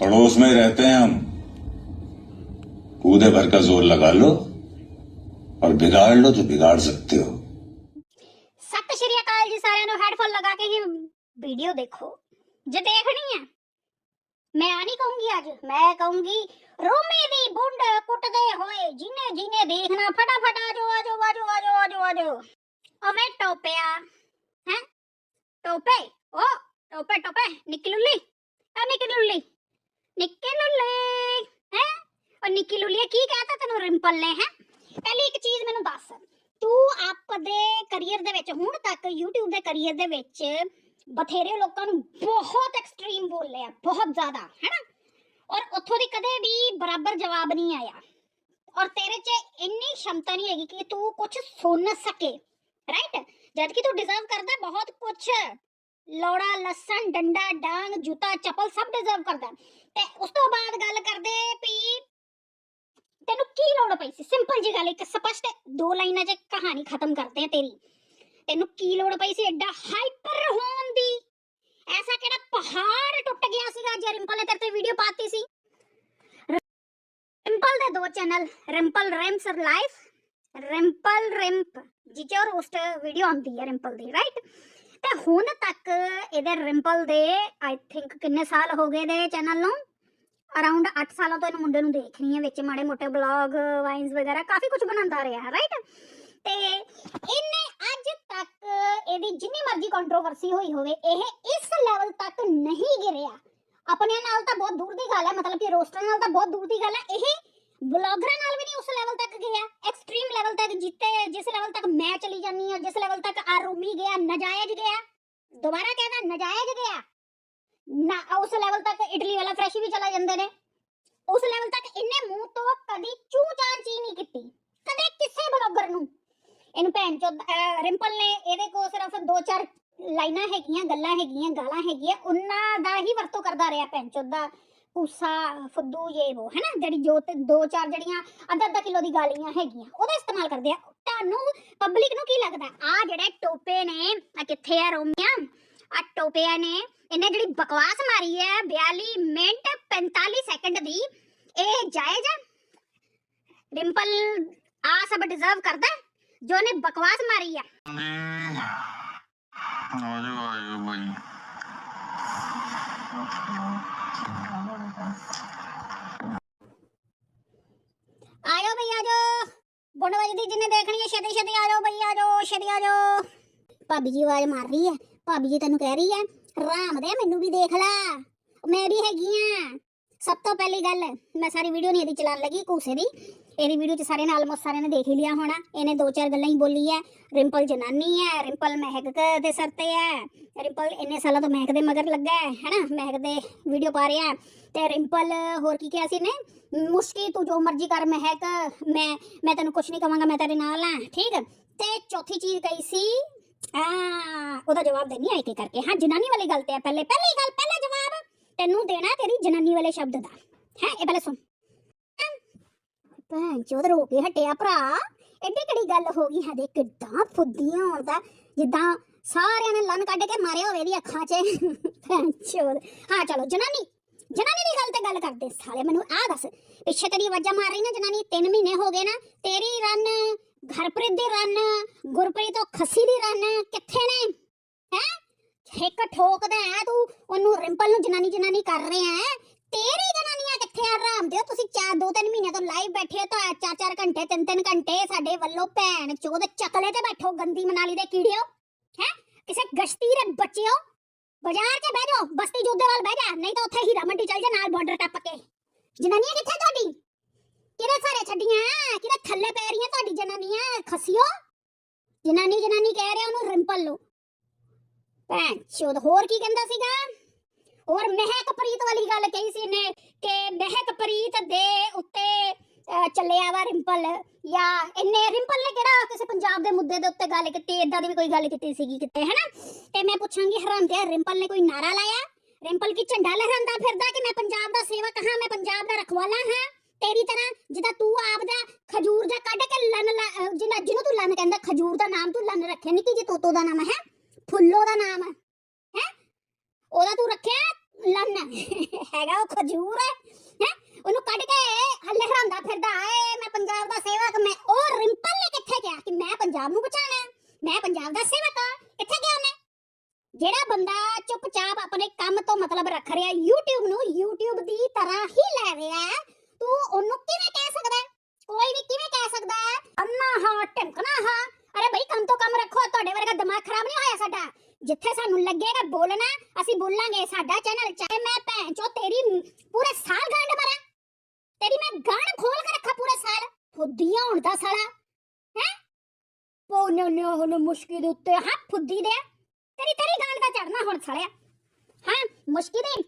पड़ोस में रहते हैं हम कूदे भर का जोर लगा लो और बिगाड़ लो जो बिगाड़ सकते हो ਸਤਿ ਸ਼੍ਰੀ ਅਕਾਲ ਜੀ ਸਾਰਿਆਂ ਨੂੰ ਹੈਡਫੋਨ ਲਗਾ ਕੇ ਹੀ ਵੀਡੀਓ ਦੇਖੋ ਜੇ ਦੇਖਣੀ ਹੈ ਮੈਂ ਆ ਨਹੀਂ ਕਹੂੰਗੀ ਅੱਜ ਮੈਂ ਕਹੂੰਗੀ ਰੋਮੀ ਦੀ ਬੁੰਡ ਕੁੱਟਦੇ ਹੋਏ ਜਿਨੇ ਜਿਨੇ ਦੇਖਣਾ ਫਟਾਫਟ ਆ ਜਾਓ ਆ ਜਾਓ ਆ ਜਾਓ ਆ ਜਾਓ ਆ ਜਾਓ ਆ ਜਾਓ ਓਵੇਂ ਟੋਪਿਆ ਹੈ ਟੋਪੇ ਓ ਟੋਪੇ ਟੋਪੇ ਨਿੱਕੀ ਲੁੱਲੀ ਆ ਨਿੱਕੀ ਲੁੱਲੀ ਨਿੱਕੀ ਲੁੱਲੀ ਹੈ? ਉਹ ਨਿੱਕੀ ਲੁੱਲੀ ਕੀ ਕਹਤਾ ਤੈਨੂੰ ਰਿੰਪਲ ਨੇ, ਹੈ? ਪਹਿਲੀ ਇੱਕ ਚੀਜ਼ ਮੈਨੂੰ ਦੱਸ। ਤੂੰ ਆਪਦੇ ਕੈਰੀਅਰ ਦੇ ਵਿੱਚ, ਹੁਣ ਤੱਕ YouTube ਦੇ ਕੈਰੀਅਰ ਦੇ ਵਿੱਚ ਬਥੇਰੇ ਲੋਕਾਂ ਨੂੰ ਬਹੁਤ ਐਕਸਟ੍ਰੀਮ ਬੋਲਿਆ, ਬਹੁਤ ਜ਼ਿਆਦਾ, ਹੈਨਾ? ਔਰ ਉੱਥੋਂ ਦੀ ਕਦੇ ਵੀ ਬਰਾਬਰ ਜਵਾਬ ਨਹੀਂ ਆਇਆ। ਔਰ ਤੇਰੇ 'ਚ ਇੰਨੀ ਸ਼ਮਤਾ ਨਹੀਂ ਹੈਗੀ ਕਿ ਤੂੰ ਕੁਝ ਸੁਣ ਸਕੇ ਰਾਈਟ ਜਦ ਕਿ ਤੂੰ ਡਿਜ਼ਰਵ ਕਰਦਾ ਬਹੁਤ ਕੁਝ ਲੋੜਾ, ਲਸਣ, ਡੰਡਾ, ਡਾਂਗ, ਜੁੱਤਾ, ਚੱਪਲ ਸਭ ਡਿਜ਼ਰਵ ਕਰਦਾ। ਤੇ ਉਸ ਤੋਂ ਬਾਅਦ ਗੱਲ ਕਰਦੇ ਵੀ ਤੈਨੂੰ ਕੀ ਲੋੜ ਪਈ ਸੀ? ਸਿੰਪਲ ਜੀ ਗੱਲ, ਇੱਕ ਸਪਸ਼ਟ ਦੋ ਲਾਈਨਾਂ 'ਚ ਕਹਾਣੀ ਖਤਮ ਕਰਦੇ ਆ ਤੇਰੀ। ਤੈਨੂੰ ਕੀ ਲੋੜ ਪਈ ਸੀ? ਐਡਾ ਹਾਈਪਰ ਹੋਣ ਦੀ। ਐਸਾ ਕਿਹੜਾ ਪਹਾੜ ਟੁੱਟ ਗਿਆ ਸੀਗਾ ਜੇ ਰਿੰਪਲ ਨੇ ਤੇਰੇ ਤੇ ਵੀਡੀਓ ਪਾਤੀ ਸੀ? ਰਿੰਪਲ ਦੇ ਦੋ ਚੈਨਲ, ਰਿੰਪਲ ਰੈਮਸ ਲਾਈਫ। ਰਿੰਪਲ ਰਿੰਪ ਜਿਚੋ ਰੋਸਟ ਵੀਡੀਓ ਆਉਂਦੀ ਹੈ ਰਿੰਪਲ ਦੀ ਰਾਈਟ ਤੇ ਹੁਣ ਤੱਕ ਇਹਦੇ ਰਿੰਪਲ ਦੇ ਆਈ ਥਿੰਕ ਕਿੰਨੇ ਸਾਲ ਹੋ ਗਏ ਦੇ ਚੈਨਲ ਨੂੰ? ਅਰਾਊਂਡ 8 ਸਾਲਾਂ ਤੋਂ ਇਹਨੂੰ ਮੁੰਡੇ ਨੂੰ ਦੇਖ ਰਹੀ ਹਾਂ ਵਿੱਚ ਮਾੜੇ ਮੋਟੇ ਬਲੌਗ ਵਾਈਨਸ ਵਗੈਰਾ, ਕਾਫੀ ਕੁਝ ਬਣਾਉਂਦਾ ਰਿਹਾ ਰਾਈਟ ਤੇ ਇਹਨੇ ਅੱਜ ਤੱਕ ਇਹਦੀ ਜਿੰਨੀ ਮਰਜ਼ੀ ਕੰਟਰੋਵਰਸੀ ਹੋਈ ਹੋਵੇ, ਇਹ ਇਸ ਲੈਵਲ ਤੱਕ ਨਹੀਂ ਗਿਰਿਆ। ਆਪਣੇ ਨਾਲ ਤਾਂ ਬਹੁਤ ਦੂਰ ਦੀ ਗੱਲ ਹੈ, ਮਤਲਬ ਕਿ ਰੋਸਟਰ ਨਾਲ ਤਾਂ ਬਹੁਤ ਦੂਰ ਦੀ ਗੱਲ ਹੈ। ਇਹ ਬਲੌਗਰਾਂ ਨਾਲ ਤੱਕ ਗਿਆ ਐਕਸਟ੍ਰੀਮ ਲੈਵਲ ਤੱਕ ਜਿੱਤੇ, ਜਿਸ ਲੈਵਲ ਤੱਕ ਮੈਂ ਚਲੀ ਜਾਂਦੀ ਹਾਂ, ਜਿਸ ਲੈਵਲ ਤੱਕ ਆਰੂਮੀ ਗਿਆ, ਨਜਾਇਜ਼ ਗਿਆ, ਦੁਬਾਰਾ ਕਹਿੰਦਾ ਨਜਾਇਜ਼ ਗਿਆ, ਨਾ, ਉਸ ਲੈਵਲ ਤੱਕ ਇਟਲੀ ਵਾਲਾ ਫਰੈਸ਼ ਵੀ ਚਲਾ ਜਾਂਦੇ ਨੇ। ਉਸ ਲੈਵਲ ਤੱਕ ਇਹਨੇ ਮੂੰਹ ਤੋਂ ਕਦੀ ਚੂ ਚਾਂ ਚੀ ਨਹੀਂ ਕੀਤੀ, ਕਦੇ ਕਿਸੇ ਬਲੌਗਰ ਨੂੰ। ਇਹਨੂੰ ਭੈਣ ਚੋ ਰਿੰਪਲ ਨੇ ਇਹਦੇ ਕੋਲ ਸਿਰਫ ਦੋ ਚਾਰ ਲਾਈਨਾਂ ਹੈਗੀਆਂ, ਗੱਲਾਂ ਹੈਗੀਆਂ, ਗਾਲਾਂ ਹੈਗੀਆਂ, ਉਹਨਾਂ ਦਾ ਹੀ ਵਰਤੋਂ ਕਰਦਾ ਰਿਹਾ ਭੈਣ ਚੋ ਦਾ ਕੁੱਸਾ ਫੁੱਦੂ ਇਹ ਉਹ ਹੈਨਾ? ਜਿਹੜੀ ਜੋ ਤੇ ਦੋ ਚਾਰ ਜਿਹੜੀਆਂ ਅੱਧਾ ਅੱਧਾ ਕਿਲੋ ਦੀ ਗਾਲੀਆਂ ਹੈਗੀਆਂ, ਉਹਦਾ ਇਸਤੇਮਾਲ ਕਰਦੇ ਆ। ਤੁਹਾਨੂੰ ਪਬਲਿਕ ਨੂੰ ਕੀ ਲੱਗਦਾ? ਆ ਜਿਹੜੇ ਟੋਪੇ ਨੇ, ਆ ਕਿੱਥੇ ਆ ਰੋਮੀਆਂ? ਆ ਟੋਪਿਆਂ ਨੇ ਇਹਨੇ ਜਿਹੜੀ ਬਕਵਾਸ ਮਾਰੀ ਹੈ 42 ਮਿੰਟ 45 ਸੈਕਿੰਡ ਦੀ, ਇਹ ਜਾਇਜ਼ ਹੈ ਰਿੰਪਲ, ਆ ਸਭ ਡਿਜ਼ਰਵ ਕਰਦਾ ਜੋ ਨੇ ਬਕਵਾਸ ਮਾਰੀ ਹੈ ਆਜੋ ਆਜੋ ਬਾਈ ਆਜੋ ਬਈ, ਆਜੋ। ਗੁੰਡ ਵੱਜਦੀ ਜਿੰਨੇ ਦੇਖਣੀ ਹੈ ਛੇਤੀ ਛੇਤੀ ਆਜੋ ਬਈ, ਆਜੋ, ਛੇਤੀ ਆਜੋ। ਭਾਬੀ ਜੀ ਆਵਾਜ਼ ਮਾਰ ਰਹੀ ਹੈ ਭਾਬੀ ਜੀ ਤੈਨੂੰ ਕਹਿ ਰਹੀ ਹੈ ਰਾਮ ਦੇ ਮੈਨੂੰ ਵੀ ਦੇਖ ਲੈ। ਮੈਂ ਵੀ ਹੈਗੀ ਆ। ਸਭ ਤੋਂ ਪਹਿਲੀ ਗੱਲ, ਮੈਂ ਸਾਰੀ ਵੀਡੀਓ ਨਹੀਂ ਇਹਦੀ ਚਲਾਉਣ ਲੱਗੀ, ਕੂਸੇ ਦੀ। ਇਹਦੀ ਵੀਡੀਓ ਚ ਸਾਰਿਆਂ ਨੇ ਆਲਮੋਸਟ ਸਾਰਿਆਂ ਨੇ ਦੇਖ ਹੀ ਲਿਆ ਹੋਣਾ। ਇਹਨੇ ਦੋ ਚਾਰ ਗੱਲਾਂ ਹੀ ਬੋਲੀ ਹੈ ਰਿੰਪਲ ਜਨਾਨੀ ਹੈ ਰਿੰਪਲ ਮਹਿਕ ਦੇ ਸਿਰ ਤੇ ਹੈ ਰਿੰਪਲ ਇੰਨੇ ਸਾਲਾਂ ਤੋਂ ਮਹਿਕ ਦੇ ਮਗਰ ਲੱਗਾ ਹੈ ਹੈਨਾ? ਮਹਿਕ ਦੇ ਵੀਡੀਓ ਪਾ ਰਿਹਾ ਤੇ ਰਿੰਪਲ ਹੋਰ ਕੀ ਕਿਹਾ ਸੀ ਨੇ ਮੁਸ਼ਕੀ, ਤੂੰ ਜੋ ਮਰਜ਼ੀ ਕਰ ਮਹਿਕ। ਮੈਂ ਮੈਂ ਤੈਨੂੰ ਕੁਝ ਨਹੀਂ ਕਵਾਂਗਾ, ਮੈਂ ਤੇਰੇ ਨਾਲ ਹਾਂ ਠੀਕ? ਤੇ ਚੌਥੀ ਚੀਜ਼ ਕਹੀ ਸੀ, ਆ, ਉਹਦਾ ਜਵਾਬ ਦੇਣੀ ਆਈ ਕੇ ਕਰਕੇ। ਹਾਂ, ਜਨਾਨੀ ਵਾਲੀ ਗੱਲ ਤੇ ਹੈ ਪਹਿਲੇ। ਪਹਿਲੀ ਗੱਲ, ਪਹਿਲਾ ਜਵਾਬ ਤੈਨੂੰ ਦੇਣਾ ਤੇਰੀ ਜਨਾਨੀ ਵਾਲੇ ਸ਼ਬਦ ਦਾ। ਹੈ, ਇਹ ਪਹਿਲੇ ਸੁਣ। ਭੈਣ ਚੋਦ, ਰੋ ਕੇ ਹਟਿਆ ਭਰਾ। ਐਡੀ ਕਿਹੜੀ ਗੱਲ ਹੋ ਗਈ ਹੈ ਕਿੱਦਾਂ ਫੁੱਦੀਆਂ ਹੋਣਦਾ ਜਿੱਦਾਂ ਸਾਰਿਆਂ ਨੇ ਲੰਨ ਕੱਢ ਕੇ ਮਾਰਿਆ ਹੋਵੇ ਦੀ ਅੱਖਾਂ 'ਚ। ਭੈਣ ਚੋਦ। ਹਾਂ, ਚਲੋ, ਜਨਾਨੀ। ਜਨਾਨੀ ਦੀ ਗੱਲ ਤੇ ਗੱਲ ਕਰਦੇ ਸਾਲੇ, ਮੈਨੂੰ ਆ ਦੱਸ। ਪਿੱਛੇ ਤੇਰੀ ਆਵਾਜ਼ਾਂ ਮਾਰ ਰਹੀ ਨਾ ਜਨਾਨੀ 3 ਮਹੀਨੇ ਹੋ ਗਏ ਨਾ। ਤੇਰੀ ਰਨ, ਘਰਪ੍ਰੀਤ ਦੀ ਰਨ, ਗੁਰਪ੍ਰੀਤ ਤੋਂ ਖੱਸੀ ਦੀ ਰਨ, ਕਿੱਥੇ ਨੇ? ਹੈ? ਇੱਕ ਠੋਕਦਾ ਹੈ ਤੂੰ। ਉਹਨੂੰ ਰਿੰਪਲ ਨੂੰ ਜਨਾਨੀ ਜਨਾਨੀ ਕਰ ਰਿਹਾ ਹੈ ਤੇਰੀ ਜਨਾਨੀਆਂ ਕਿੱਥੇ ਆ? ਰਾਮ ਦਿਓ ਤੁਸੀਂ ਚਾਰ, ਦੋ, ਤਿੰਨ ਮਹੀਨੇ ਤੋਂ ਲਾਈਵ ਬੈਠੇ ਹੋ ਤਾਂ ਚਾਰ ਚਾਰ ਘੰਟੇ, ਤਿੰਨ ਤਿੰਨ ਘੰਟੇ ਸਾਡੇ ਵੱਲੋਂ ਭੈਣ ਚੋਦ ਚੱਕਲੇ ਤੇ ਬੈਠੋ, ਗੰਦੀ ਮਨਾਲੀ ਦੇ ਕੀੜਿਓ ਹੈ ਕਿਸੇ ਗਸ਼ਤੀ ਦੇ ਬੱਚਿਓ ਬਾਜ਼ਾਰ 'ਚ ਬਹਿ ਜਾਓ, ਬਸਤੀ ਜੋਧੇ ਵੱਲ ਬਹਿ ਜਾ, ਨਹੀਂ ਤਾਂ ਉੱਥੇ ਹੀਰਾ ਮੰਡੀ ਚੱਲ ਜਾ, ਨਾਲ ਬਾਰਡਰ ਟੱਪ ਕੇ। ਜਨਾਨੀਆਂ ਕਿੱਥੇ ਤੁਹਾਡੀ? ਕਿਹੜੇ ਸਾਰੇ ਛੱਡੀਆਂ? ਕਿਹਦੇ ਥੱਲੇ ਪੈ ਰਹੀਆਂ ਤੁਹਾਡੀ ਜਨਾਨੀਆਂ? ਖਸਿਓ? ਜਨਾਨੀ ਜਨਾਨੀ ਕਹਿ ਰਿਹਾ ਉਹਨੂੰ ਰਿੰਪਲ ਲੋ ਭੈਣ ਚੋਦ, ਹੋਰ ਕੀ ਕਹਿੰਦਾ ਸੀਗਾ? ਹੋਰ ਮਹਿਕ ਵਾਲੀ ਗੱਲ ਕਹੀ ਸੀ ਨੇ ਕਿ ਮਹਿਕ ਦੇ ਉੱਤੇ ਚੱਲਿਆ ਵਾ ਰਿੰਪਲ ਜਾਂ ਇਹਨੇ ਰਿੰਪਲ ਨੇ ਕਿਹੜਾ ਕਿਸੇ ਪੰਜਾਬ ਦੇ ਮੁੱਦੇ ਦੇ ਉੱਤੇ ਗੱਲ ਕੀਤੀ ਇਦਾਂ ਦੀ ਵੀ ਕੋਈ ਗੱਲ ਕੀਤੀ ਸੀਗੀ ਕਿਤੇ, ਹਨਾ? ਤੇ ਮੈਂ ਪੁੱਛਾਂਗੀ ਹਰਾਮ ਤੇ ਰਿੰਪਲ ਨੇ ਕੋਈ ਨਾਰਾ ਲਾਇਆ? ਰਿੰਪਲ ਕੀ ਝੰਡਾ ਲਹਿਰਾਉਂਦਾ ਫਿਰਦਾ ਕਿ ਮੈਂ ਪੰਜਾਬ ਦਾ ਸੇਵਕ ਹਾਂ, ਮੈਂ ਪੰਜਾਬ ਦਾ ਰਖਵਾਲਾ ਹਾਂ? ਤੇਰੀ ਤਰ੍ਹਾਂ ਜਿੱਦਾਂ ਤੂੰ ਆਪ ਦਾ ਖਜੂਰ ਦਾ ਕੱਢ ਕੇ ਲੰਨ ਲਾ- ਜਿਹਨਾਂ ਜਿਹਨੂੰ ਤੂੰ ਲੰਨ ਕਹਿੰਦਾ, ਖਜੂਰ ਦਾ ਨਾਮ ਤੂੰ ਲੰਨ ਰੱਖਿਆ, ਨਿੱਕੀ ਜੀ ਤੋਤੋ ਦਾ ਨਾਮ ਹੈ, ਫੁੱਲੋ ਦਾ ਨਾਮ। ਹੈ ਉਹਦਾ ਤੂੰ ਰੱਖਿਆ ਲਨ। ਹੈਗਾ ਉਹ ਖਜੂਰ ਹੈ? ਹੈ ਉਹਨੂੰ ਕੱਢ ਕੇ ਹੱਲੇ ਹਰਾਂਦਾ ਫਿਰਦਾ। ਏ ਮੈਂ ਪੰਜਾਬ ਦਾ ਸੇਵਕ ਮੈਂ ਉਹ ਰਿੰਪਲ ਨੇ ਕਿੱਥੇ ਗਿਆ ਕਿ ਮੈਂ ਪੰਜਾਬ ਨੂੰ ਬਚਾਣਾ ਹੈ, ਮੈਂ ਪੰਜਾਬ ਦਾ ਸੇਵਕ ਹਾਂ। ਕਿੱਥੇ ਗਿਆ ਉਹਨੇ? ਜਿਹੜਾ ਬੰਦਾ ਚੁੱਪਚਾਪ ਆਪਣੇ ਕੰਮ ਤੋਂ ਮਤਲਬ ਰੱਖ ਰਿਹਾ YouTube ਨੂੰ YouTube ਦੀ ਤਰ੍ਹਾਂ ਹੀ ਲੈ ਰਿਹਾ ਹੈ, ਤੂੰ ਉਹਨੂੰ ਕਿਵੇਂ ਕਹਿ ਸਕਦਾ ਹੈ? ਕੋਈ ਵੀ ਕਿਵੇਂ ਕਹਿ ਸਕਦਾ ਹੈ? ਅੰਨਾ ਹਾਂ ਟਿਮਕਣਾ ਹਾਂ। ਅਰੇ ਬਈ ਕੰਮ ਤੋਂ ਕੰਮ ਰੱਖੋ ਤੁਹਾਡੇ ਵਰਗਾ ਦਿਮਾਗ ਖਰਾਬ ਨਹੀਂ ਹੋਇਆ ਸਾਡਾ। ਜਿੱਥੇ ਸਾਨੂੰ ਲੱਗੇਗਾ ਬੋਲਣਾ, ਅਸੀਂ ਬੋਲਾਂਗੇ ਸਾਡਾ ਚੈਨਲ ਚਾਹੇ ਮੈਂ ਭੈਣ ਚੋ ਤੇਰੀ ਪੂਰੇ ਸਾਲ ਗੰਢ ਮਾਰਾਂ। ਤੇਰੀ ਮੈਂ ਗਾਣ ਖੋਲ ਕੇ ਰੱਖਾ ਪੂਰੇ ਸਾਲ। ਫੁੱਦੀਆਂ ਹੋਣ ਦਾ ਸਾਲਾ। ਹੈ? ਪੋ ਨੋ ਨੋ ਨੋ ਮੁਸ਼ਕਿਲ ਦੇ ਉੱਤੇ, ਹਾਂ, ਫੁੱਦੀ ਦੇ। ਤੇਰੀ ਤੇਰੀ ਗਾਣ ਦਾ ਚੜਨਾ ਹੁਣ ਸਾਲਿਆ। ਹਾਂ ਮੁਸ਼ਕੀ ਦੇ?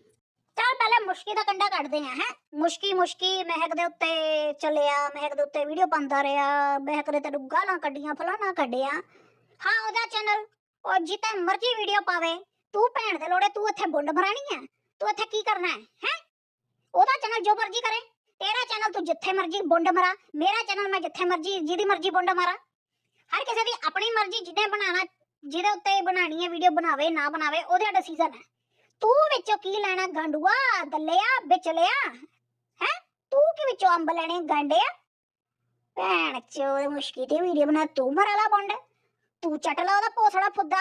ਚੱਲ ਪਹਿਲੇ ਮੁਸ਼ਕੀ ਦਾ ਕੰਡਾ ਕੱਢਦੇ ਆ ਹੈ। ਮੁਸ਼ਕੀ ਮੁਸ਼ਕੀ ਮਹਿਕ ਦੇ ਉੱਤੇ ਚੱਲਿਆ, ਮਹਿਕ ਦੇ ਉੱਤੇ ਵੀਡੀਓ ਪਾਉਂਦਾ ਰਿਹਾ। ਮਹਿਕ ਨੇ ਤੈਨੂੰ ਗਾਲਾਂ ਕੱਢੀਆਂ, ਫਲਾਣਾ ਕੱਢਿਆ। ਹਾਂ, ਉਹਦਾ ਚੈਨਲ ਉਹ ਜਿੱਤੇ ਮਰਜ਼ੀ ਵੀਡੀਓ ਪਾਵੇ, ਤੂੰ ਭੈਣ ਦੇ ਲੋੜੇ ਤੂੰ ਇੱਥੇ ਬੁੰਡ ਭਰਾਣੀ ਹੈ ਤੂੰ ਇੱਥੇ ਕੀ ਕਰਨਾ ਹੈ ਹੈ? ਉਹਦਾ ਚੈਨਲ ਜੋ ਮਰਜ਼ੀ ਕਰੇ, ਤੇਰਾ ਚੈਨਲ ਤੂੰ ਜਿੱਥੇ ਮਰਜ਼ੀ ਬੁੰਡ ਮਰਾ, ਮੇਰਾ ਚੈਨਲ ਮੈਂ ਜਿੱਥੇ ਮਰਜ਼ੀ, ਜਿਹਦੀ ਮਰਜ਼ੀ ਬੁੰਡ ਮਾਰਾ। ਹਰ ਕਿਸੇ ਦੀ ਆਪਣੀ ਮਰਜ਼ੀ, ਜਿਹਨੇ ਬਣਾਉਣਾ, ਜਿਹਦੇ ਉੱਤੇ ਬਣਾਣੀ ਹੈ ਵੀਡੀਓ ਬਣਾਵੇ, ਨਾ ਬਣਾਵੇ ਉਹਦਾ ਡਿਸੀਜਨ ਹੈ। ਤੂੰ ਵਿੱਚੋਂ ਕੀ ਲੈਣਾ, ਗਾਂਡੂਆ, ਦੱਲਿਆ, ਵਿਚਲਿਆ, ਹੈ? ਤੂੰ ਕਿ ਵਿੱਚੋਂ ਅੰਬ ਲੈਣੇ ਗਾਂਡੇ ਭੈਣ ਚੋ ਮੁਸ਼ਕੀ ਤੇ ਵੀਡੀਓ ਬਣਾ, ਤੂੰ ਮਰਾਲਾ ਬੁੰਡ। ਤੂੰ ਚਟਲਾ ਉਹਦਾ ਪੋਸੜਾ ਫੁੱਦਾ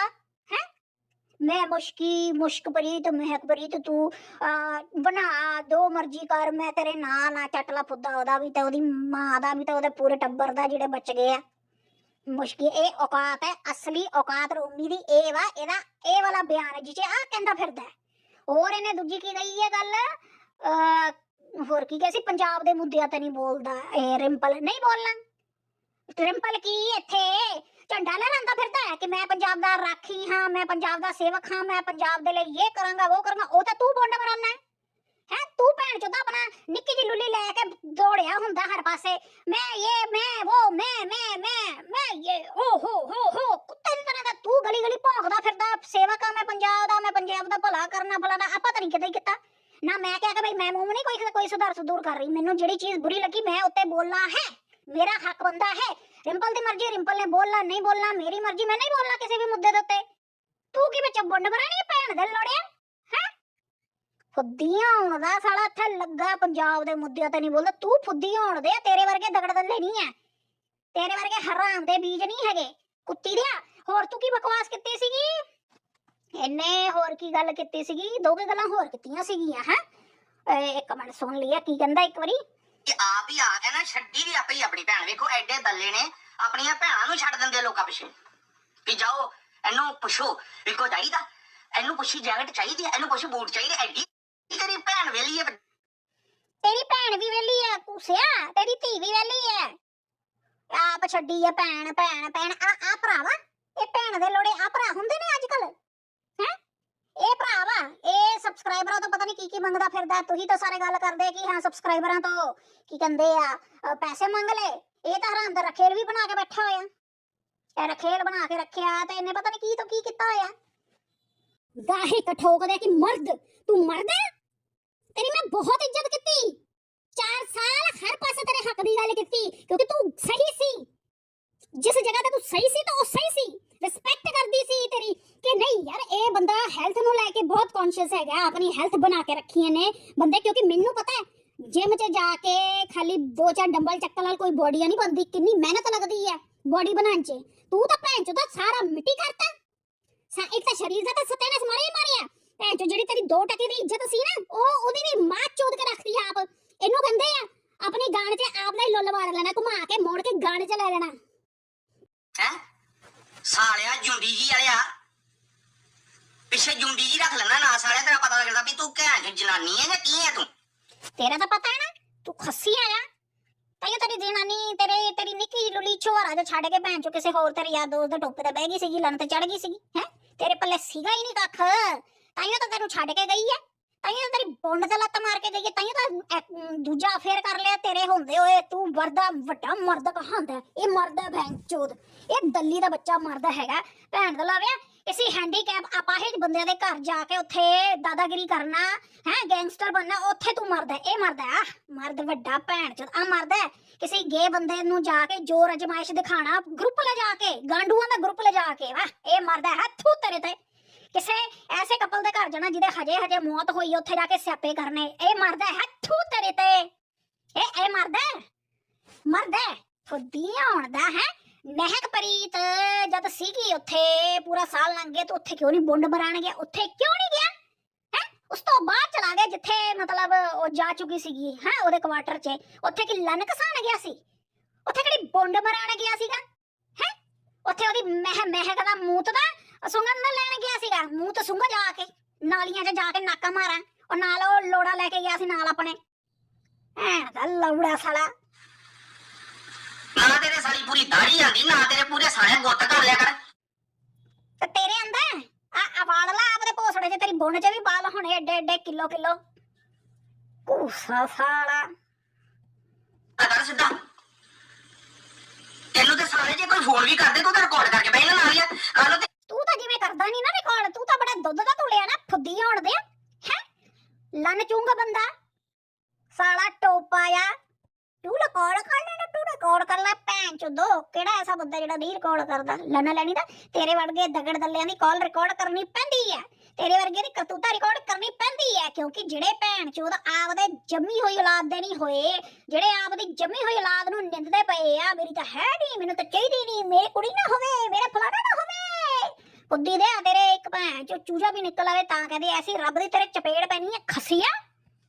ਹੈ ਮੈਂ ਮੁਸ਼ਕੀ ਮੁਸ਼ਕ ਪਰੀ ਤੂੰ ਬਣਾ ਦੋ ਮਰਜ਼ੀ ਕਰ ਮੈਂ ਤੇਰੇ ਨਾਲ ਨਾ ਚਟਲਾ ਫੁੱਦਾ ਉਹਦਾ ਵੀ ਤੇ ਉਹਦੀ ਮਾਂ ਦਾ ਵੀ ਤੇ ਉਹਦੇ ਪੂਰੇ ਟੱਬਰ ਦਾ ਜਿਹੜੇ ਬਚ ਗਏ ਆ ਮੁਸ਼ਕੀ ਇਹ ਔਕਾਤ ਹੈ ਅਸਲੀ ਔਕਾਤ ਰੂਮੀ ਦੀ ਇਹ ਵਾ ਇਹਦਾ ਇਹ ਵਾਲਾ ਬਿਆਨ ਹੈ ਆ ਕਹਿੰਦਾ ਫਿਰਦਾ ਹੋਰ ਇਹਨੇ ਦੂਜੀ ਕੀ ਕਹੀ ਹੈ ਗੱਲ ਅ ਹੋਰ ਕੀ ਕਹੇ ਸੀ ਪੰਜਾਬ ਦੇ ਮੁੱਦਿਆਂ ਤੇ ਨਹੀਂ ਬੋਲਦਾ ਇਹ ਰਿੰਪਲ ਨਹੀਂ ਬੋਲਣਾ ਰਿੰਪਲ ਕੀ ਇੱਥੇ ਝੰਡਾ ਲਹਿਰਾਉਂਦਾ ਫਿਰਦਾ ਹੈ ਕਿ ਮੈਂ ਪੰਜਾਬ ਦਾ ਰਾਖੀ ਹਾਂ, ਮੈਂ ਪੰਜਾਬ ਦਾ ਸੇਵਕ ਹਾਂ, ਮੈਂ ਪੰਜਾਬ ਦੇ ਲਈ ਇਹ ਕਰਾਂਗਾ, ਉਹ ਕਰਾਂਗਾ, ਉਹ ਤਾਂ ਤੂੰ ਬੋਂਡ ਮਰਾਨਾ ਹੈ। ਹੈ, ਤੂੰ ਭੈਣ ਚੋਦਾ ਆਪਣਾ ਨਿੱਕੀ ਜਿਹੀ ਲੁੱਲੀ ਲੈ ਕੇ ਦੌੜਿਆ ਹੁੰਦਾ ਹਰ ਪਾਸੇ। ਮੈਂ ਇਹ, ਮੈਂ ਉਹ, ਮੈਂ ਮੈਂ ਮੈਂ ਮੈਂ ਇਹ ਓ ਹੋ ਹੋ ਹੋ, ਕੁੱਤੇ ਦੀ ਤਰ੍ਹਾਂ ਦਾ ਤੂੰ ਗਲੀ ਗਲੀ ਭੌਂਕਦਾ ਫਿਰਦਾ, ਸੇਵਕ ਆ ਮੈਂ ਪੰਜਾਬ ਦਾ, ਮੈਂ ਪੰਜਾਬ ਦਾ ਭਲਾ ਕਰਨਾ, ਫਲਾਣਾ, ਆਪਾਂ ਤਾਂ ਨਹੀਂ ਕਿਤੇ ਕੀਤਾ। ਨਾ ਮੈਂ ਕਿਹਾ ਕਿ ਬਈ ਮੈਂ ਮੂੰਹ ਨਹੀਂ ਕੋਈ ਕੋਈ ਸੁਧਾਰ ਸੁਧੂਰ ਕਰ ਰਹੀ, ਮੈਨੂੰ ਜਿਹੜੀ ਚੀਜ਼ ਬੁਰੀ ਲੱਗੀ ਮੈਂ ਉੱਤੇ ਬੋਲਣਾ ਹੈ, ਮੇਰਾ ਹੱਕ ਬੰਦਾ ਹੈ। ਰਿੰਪਲ ਦੀ ਮਰਜ਼ੀ, ਰਿੰਪਲ ਨੇ ਬੋਲਣਾ, ਨਹੀਂ ਬੋਲਣਾ, ਮੇਰੀ ਮਰਜ਼ੀ, ਮੈਂ ਨਹੀਂ ਬੋਲਣਾ ਕਿਸੇ ਵੀ ਮੁੱਦੇ ਦੇ ਉੱਤੇ। ਤੂੰ ਕਿਵੇਂ ਚੱਬੁੰਡ ਬਰਾਣੀ ਭੈਣ ਦੇ ਲੋੜਿਆ? ਹੈ? ਫੁੱਦੀਆਂ ਹੋਣ ਦਾ ਸਾਲਾ ਇੱਥੇ ਲੱਗਾ ਪੰਜਾਬ ਦੇ ਮੁੱਦਿਆਂ ਤੇ ਨਹੀਂ ਬੋਲਦਾ। ਤੂੰ ਫੁੱਦੀ ਹੋਣ ਦੇ ਤੇਰੇ ਵਰਗੇ ਦਗੜ ਦੱਲੇ ਨਹੀਂ ਹੈ ਤੇਰੇ ਵਰਗੇ ਹਰਾਮ ਦੇ ਬੀਜ ਨਹੀਂ ਹੈਗੇ। ਕੁੱਤੀ ਦਿਆ ਹੋਰ ਤੂੰ ਕੀ ਬਕਵਾਸ ਕੀਤੀ ਸੀਗੀ? ਇਹਨੇ ਹੋਰ ਕੀ ਗੱਲ ਕੀਤੀ ਸੀਗੀ? ਦੋ ਕੁ ਗੱਲਾਂ ਹੋਰ ਕੀਤੀਆਂ ਸੀਗੀਆਂ, ਹੈ? ਇੱਕ ਮਿੰਟ ਸੁਣ ਲਿਆ ਕੀ ਕਹਿੰਦਾ ਇੱਕ ਵਾਰੀ? ਕਿ ਆਪ ਹੀ ਆ ਕੇ ਨਾ, ਛੱਡੀ ਵੀ ਆਪੇ ਹੀ ਆਪਣੀ ਭੈਣ। ਵੇਖੋ, ਐਡੇ ਦੱਲੇ ਨੇ, ਆਪਣੀਆਂ ਭੈਣਾਂ ਨੂੰ ਛੱਡ ਦਿੰਦੇ ਲੋਕਾਂ ਪਿੱਛੇ। ਵੀ ਜਾਓ, ਇਹਨੂੰ ਪੁੱਛੋ ਇੱਕੋ ਚਾਹੀਦਾ? ਇਹਨੂੰ ਪੁੱਛੀ ਜੈਕਟ ਚਾਹੀਦੀ ਹੈ ਇਹਨੂੰ ਪੁੱਛ ਬੂਟ ਚਾਹੀਦੇ? ਐਡੀ ਤੇਰੀ ਭੈਣ ਵੇਲੀ ਹੈ ਤੇਰੀ ਭੈਣ ਵੀ ਵੇਲੀ ਐ ਕੁਸਿਆ? ਤੇਰੀ ਧੀ ਵੀ ਵੇਲੀ ਐ ਆਪ ਛੱਡੀ ਐ ਭੈਣ ਭੈਣ ਭੈਣ। ਆ ਆ ਭਰਾਵਾ, ਇਹ ਭੈਣ ਦੇ ਲੋੜੇ ਆ ਭਰਾ ਹੁੰਦੇ ਨੇ ਅੱਜ ਕੱਲ ਹੈ? ਇਹ ਭਰਾਵਾ ਇਹ ਸਬਸਕ੍ਰਾਈਬਰਾਂ ਤੋਂ ਪਤਾ ਨਹੀਂ ਕੀ ਕੀ ਮੰਗਦਾ ਫਿਰਦਾ ਤੁਸੀਂ ਤਾਂ ਸਾਰੇ ਗੱਲ ਕਰਦੇ ਕਿ ਹਾਂ ਸਬਸਕ੍ਰਾਈਬਰਾਂ ਤੋਂ ਕੀ ਕਹਿੰਦੇ ਆ ਅ, ਪੈਸੇ ਮੰਗ ਲੈ ਇਹ ਤਾਂ ਹਰਾਮ ਦਾ ਰਖੇਲ ਵੀ ਬਣਾ ਕੇ ਬੈਠਾ ਹੋਇਆ। ਇਹ ਰਖੇਲ ਬਣਾ ਕੇ ਰੱਖਿਆ ਤੇ ਇਹਨੇ ਪਤਾ ਨਹੀਂ ਕੀ ਤੋਂ ਕੀ ਕੀਤਾ ਹੋਇਆ। ਗਾਹੇ ਕਠੋਕਦੇ ਕਿ ਮਰਦ ਤੂੰ ਮਰਦ ਹੈ? ਤੇਰੀ ਮੈਂ ਬਹੁਤ ਇੱਜ਼ਤ ਕੀਤੀ। 4 ਸਾਲ ਹਰ ਪਾਸੇ ਤੇਰੇ ਹੱਕ ਦੀ ਗੱਲ ਕੀਤੀ ਕਿਉਂਕਿ ਤੂੰ ਸਹੀ ਸੀ। ਜਿਸ ਜਗ੍ਹਾ ਤੇ ਤੂੰ ਸਹੀ ਸੀ ਤਾਂ ਉਹ ਸਹੀ ਸੀ। ਰਿਸਪੈਕਟ ਕਰਦੀ ਸੀ ਤੇਰੀ ਕਿ ਨਹੀਂ ਯਾਰ, ਇਹ ਬੰਦਾ ਹੈਲਥ ਨੂੰ ਲੈ ਕੇ ਬਹੁਤ ਕੌਨਸ਼ੀਅਸ ਹੈਗਾ, ਆਪਣੀ ਹੈਲਥ ਬਣਾ ਕੇ ਰੱਖੀਆਂ ਨੇ ਬੰਦੇ, ਕਿਉਂਕਿ ਮੈਨੂੰ ਪਤਾ ਹੈ ਜਿਮ 'ਚ ਜਾ ਕੇ ਖਾਲੀ ਦੋ ਚਾਰ ਡੰਬਲ ਚੱਕਣ ਨਾਲ ਕੋਈ ਬੋਡੀ ਨਹੀਂ ਬਣਦੀ, ਕਿੰਨੀ ਮਿਹਨਤ ਲੱਗਦੀ ਹੈ ਬੋਡੀ ਬਣਾਉਣ 'ਚ। ਤੂੰ ਤਾਂ ਭੈਣ ਚੋਂ ਤਾਂ ਸਾਰਾ ਮਿੱਟੀ ਕਰਤਾ। ਸਾ, ਇੱਕ ਤਾਂ ਸਰੀਰ ਦਾ ਤਾਂ ਸਤੇਨਸ ਮਾਰਿਆ ਮਾਰਿਆ। ਭੈਣ ਚੋ ਜਿਹੜੀ ਤੇਰੀ ਦੋ ਟਕੇ ਦੀ ਇੱਜ਼ਤ ਸੀ ਨਾ, ਉਹ ਉਹਦੀ ਵੀ ਮਾਂ ਚੋਦ ਕੇ ਰੱਖਦੀ ਆਪ। ਇਹਨੂੰ ਕਹਿੰਦੇ ਆ, ਆਪਣੀ ਗਾਣ 'ਚ ਆਪ ਦਾ ਹੀ ਲੁੱਲ ਮਾਰ ਲੈਣਾ, ਘੁਮਾ ਕੇ ਮੋੜ ਕੇ ਗਾਣੇ 'ਚ ਲੈ ਲੈਣਾ। ਹੈ? ਜੁੰਡੀ ਜੀ ਵਾਲਿਆ। ਪਿੱਛੇ ਜੁੰਡੀ ਜੀ ਰੱਖ ਲੈਣਾ ਨਾ ਸਾਲਿਆ ਤੇਰਾ ਪਤਾ ਲੱਗਦਾ ਵੀ ਤੂੰ ਘੈਂ ਜਨਾਨੀ ਹੈ ਜਾਂ ਕੀ ਹੈ ਤੂੰ? ਤੇਰਾ ਤਾਂ ਪਤਾ ਹੈ ਨਾ, ਤੂੰ ਖੱਸੀ ਆਇਆ। ਤਾਈਓ ਤੇਰੀ ਜਨਾਨੀ, ਤੇਰੇ, ਤੇਰੀ ਨਿੱਕੀ ਲੁਲੀ ਛੋਰਾ ਜਿਹਾ ਛੱਡ ਕੇ ਭੈਣ ਚੋ ਕਿਸੇ ਹੋਰ ਤੇਰੇ ਯਾਰ ਦੋਸਤ ਦੇ ਟੋਪੇ ਤੇ ਬਹਿ ਗਈ ਸੀਗੀ, ਲੰਨ ਤੇ ਚੜ ਗਈ ਸੀਗੀ, ਹੈ? ਤੇਰੇ ਪੱਲੇ ਸੀਗਾ ਹੀ ਨਹੀਂ ਕੱਖ। ਤਾਈਓ ਤਾਂ ਤੈਨੂੰ ਛੱਡ ਕੇ ਗਈ ਹੈ ਤਾਈਓ ਤੇਰੀ ਬੁੰਡ ਤੇ ਲੱਤ ਮਾਰ ਕੇ ਗਈ ਹੈ ਤਾਈਓ ਤਾਂ ਦੂਜਾ ਫੇਰ ਕਰ ਲਿਆ ਤੇਰੇ ਹੁੰਦੇ ਹੋਏ। ਤੂੰ ਵਰਦਾ ਵੱਡਾ ਮਰਦ ਕਹਾਂਦਾ ਇਹ ਮਰਦ ਹੈ ਭੈਣ ਚੋਦ। ਇਹ ਦੱਲੀ ਦਾ ਬੱਚਾ ਮਰਦਾ ਹੈਗਾ ਭੈਣ ਦਾ ਲਾਵਿਆ ਇਸੇ ਹੈਂਡੀਕੈਪ ਅਪਾਹਿਜ ਬੰਦਿਆਂ ਦੇ ਘਰ ਜਾ ਕੇ ਉੱਥੇ ਦਾਦਾਗਿਰੀ ਕਰਨਾ ਹੈ ਗੈਂਗਸਟਰ ਬਣਨਾ ਉੱਥੇ ਤੂੰ ਮਰਦਾ ਇਹ ਮਰਦਾ ਹੈ, ਆਹ, ਮਰਦ ਵੱਡਾ ਭੈਣ ਚੋਦ ਆ ਮਰਦਾ ਕਿਸੇ ਗੇ ਬੰਦੇ ਨੂੰ ਜਾ ਕੇ ਜੋਰ ਅਜਮਾਇਸ਼ ਦਿਖਾਣਾ ਗਰੁੱਪ ਲੈ ਜਾ ਕੇ ਗਾਂਡੂਆਂ ਦਾ ਗਰੁੱਪ ਲੈ ਜਾ ਕੇ ਵਾ ਇਹ ਮਰਦਾ ਹੈ। ਥੂ ਤੇਰੇ ਤੇ। ਕਿਸੇ ਐਸੇ ਕਪਲ ਦੇ ਘਰ ਜਾਣਾ ਜਿਹਦੇ ਹਜੇ ਹਜੇ ਮੌਤ ਹੋਈ ਉੱਥੇ ਜਾ ਕੇ ਸਿਆਪੇ ਕਰਨੇ ਇਹ ਮਰਦਾ ਹੈ। ਥੂ ਤੇਰੇ ਤੇ। ਇਹ ਇਹ ਮਰਦਾ ਹੈ? ਮਰਦਾ ਹੈ। ਫੁੱਦੀਆਂ ਹੈ। ਮਹਿਕ ਪ੍ਰੀਤ, ਜਦ ਸੀਗੀ ਉੱਥੇ, ਪੂਰਾ ਸਾਲ ਲੰਘ ਗਿਆ ਤਾਂ ਉੱਥੇ ਕਿਉਂ ਨਹੀਂ ਬੁੰਡ ਬਰਾਣ ਗਿਆ? ਉੱਥੇ ਕਿਉਂ ਨਹੀਂ ਗਿਆ? ਹੈ? ਉਸ ਤੋਂ ਬਾਅਦ ਚਲਾ ਗਿਆ ਜਿੱਥੇ ਮਤਲਬ ਉਹ ਜਾ ਚੁੱਕੀ ਸੀਗੀ, ਹੈ, ਉਹਦੇ ਕੁਆਟਰ 'ਚ। ਉੱਥੇ ਕੀ ਲਨ ਕਸਾਣ ਗਿਆ ਸੀ? ਉੱਥੇ ਕਿਹੜੀ ਬੁੰਡ ਬਰਾਣ ਗਿਆ ਸੀਗਾ? ਹੈ? ਉੱਥੇ ਉਹਦੀ ਮਹਿ, ਮਹਿਕ ਦਾ ਮੂਤ ਦਾ ਸੁੰਗਨ ਦਾ ਲੈਣ ਗਿਆ ਸੀਗਾ। ਮੂਤ ਸੁੰਗ ਜਾ ਕੇ, ਨਾਲੀਆਂ 'ਚ ਜਾ ਕੇ ਨਾਕਾ ਮਾਰਾਂ। ਉਹ ਨਾਲ ਉਹ ਲੋੜਾ ਲੈ ਕੇ ਗਿਆ ਸੀ, ਨਾਲ ਆਪਣੇ। ਐ ਦਾ ਲੌੜਾ ਸਾਲਾ। ਨਾ ਤੇਰੇ ਸਾਲੀ ਪੂਰੀ ਦਾੜੀ ਆਂਦੀ ਨਾ ਤੇਰੇ ਪੂਰੇ ਸਾਲੇ ਗੁੱਤ ਕਰ ਲਿਆ ਕਰ। ਤੇ ਤੇਰੇ ਅੰਦਰ ਆ ਆ ਵਾਲ ਲਾ ਆਪਦੇ ਭੋਸੜੇ 'ਚ ਤੇਰੀ ਬੁੰਨ 'ਚ ਵੀ ਵਾਲ ਹੋਣੇ ਏਡੇ ਏਡੇ ਕਿਲੋ ਕਿਲੋ। ਕੂਸਾ ਸਾਲਾ। ਕਰ ਸਿੱਧਾ। ਤੈਨੂੰ ਤੇ ਸਾਰੇ ਜੇ ਕੋਈ ਫੋਨ ਵੀ ਕਰਦੇ ਤੂੰ ਤਾਂ ਰਿਕਾਰਡ ਕਰਕੇ ਬਹਿ ਨਾ ਲਿਆ ਕੱਲ ਤੇ ਤੂੰ ਤਾਂ ਜਿਵੇਂ ਕਰਦਾ ਨਹੀਂ ਨਾ ਰਿਕਾਰਡ ਤੂੰ ਤਾਂ ਬੜਾ ਦੁੱਧ ਦਾ ਤੁਲਿਆ ਨਾ ਫੁੱਦੀ ਹੋਣ ਦੇ ਹੈ? ਲੰਨ ਚੂੰਗਾ ਬੰਦਾ। ਸਾਲਾ ਟੋਪਾ ਆ। ਤੂੰ ਰਿਕਾਰਡ ਕਰ ਲੈਣਾ ਰਿਕਾਰਡ ਕਰ ਲੈ, ਭੈਣ ਚੋਦੋ ਕਿਹੜਾ ਐਸਾ ਬੰਦਾ ਜਿਹੜਾ ਨਹੀਂ ਰਿਕਾਰਡ ਕਰਦਾ? ਲੰਨ ਲੈਣੀ ਤਾਂ ਤੇਰੇ ਵਰਗੇ ਦਗੜ ਦੱਲਿਆਂ ਦੀ ਕਾਲ ਰਿਕਾਰਡ ਕਰਨੀ ਪੈਂਦੀ ਹੈ ਤੇਰੇ ਵਰਗੇ ਦੀ ਕਰਤੂਤਾ ਰਿਕਾਰਡ ਕਰਨੀ ਪੈਂਦੀ ਹੈ ਕਿਉਂਕਿ ਜਿਹੜੇ ਭੈਣ ਚੋਦ ਆਪਦੇ ਜੰਮੀ ਹੋਈ ਔਲਾਦ ਦੇ ਨਹੀਂ ਹੋਏ, ਜਿਹੜੇ ਆਪਦੀ ਜੰਮੀ ਹੋਈ ਔਲਾਦ ਨੂੰ ਨਿੰਦਦੇ ਪਏ ਆ, ਮੇਰੀ ਤਾਂ ਹੈ ਨਹੀਂ ਮੈਨੂੰ ਤਾਂ ਚਾਹੀਦੀ ਨਹੀਂ ਮੇਰੀ ਕੁੜੀ ਨਾ ਹੋਵੇ, ਮੇਰਾ ਫਲਾਣਾ ਨਾ ਹੋਵੇ। ਪੁੱਦੀ ਦੇ ਆ ਤੇਰੇ ਇੱਕ ਭੈਣ ਚੋ ਚੂਜਾ ਵੀ ਨਿਕਲ ਆਵੇ ਤਾਂ ਕਹਿੰਦੇ ਐਸੀ ਰੱਬ ਦੀ ਤੇਰੇ ਚਪੇੜ ਪੈਣੀ ਹੈ ਖਸੀਆ।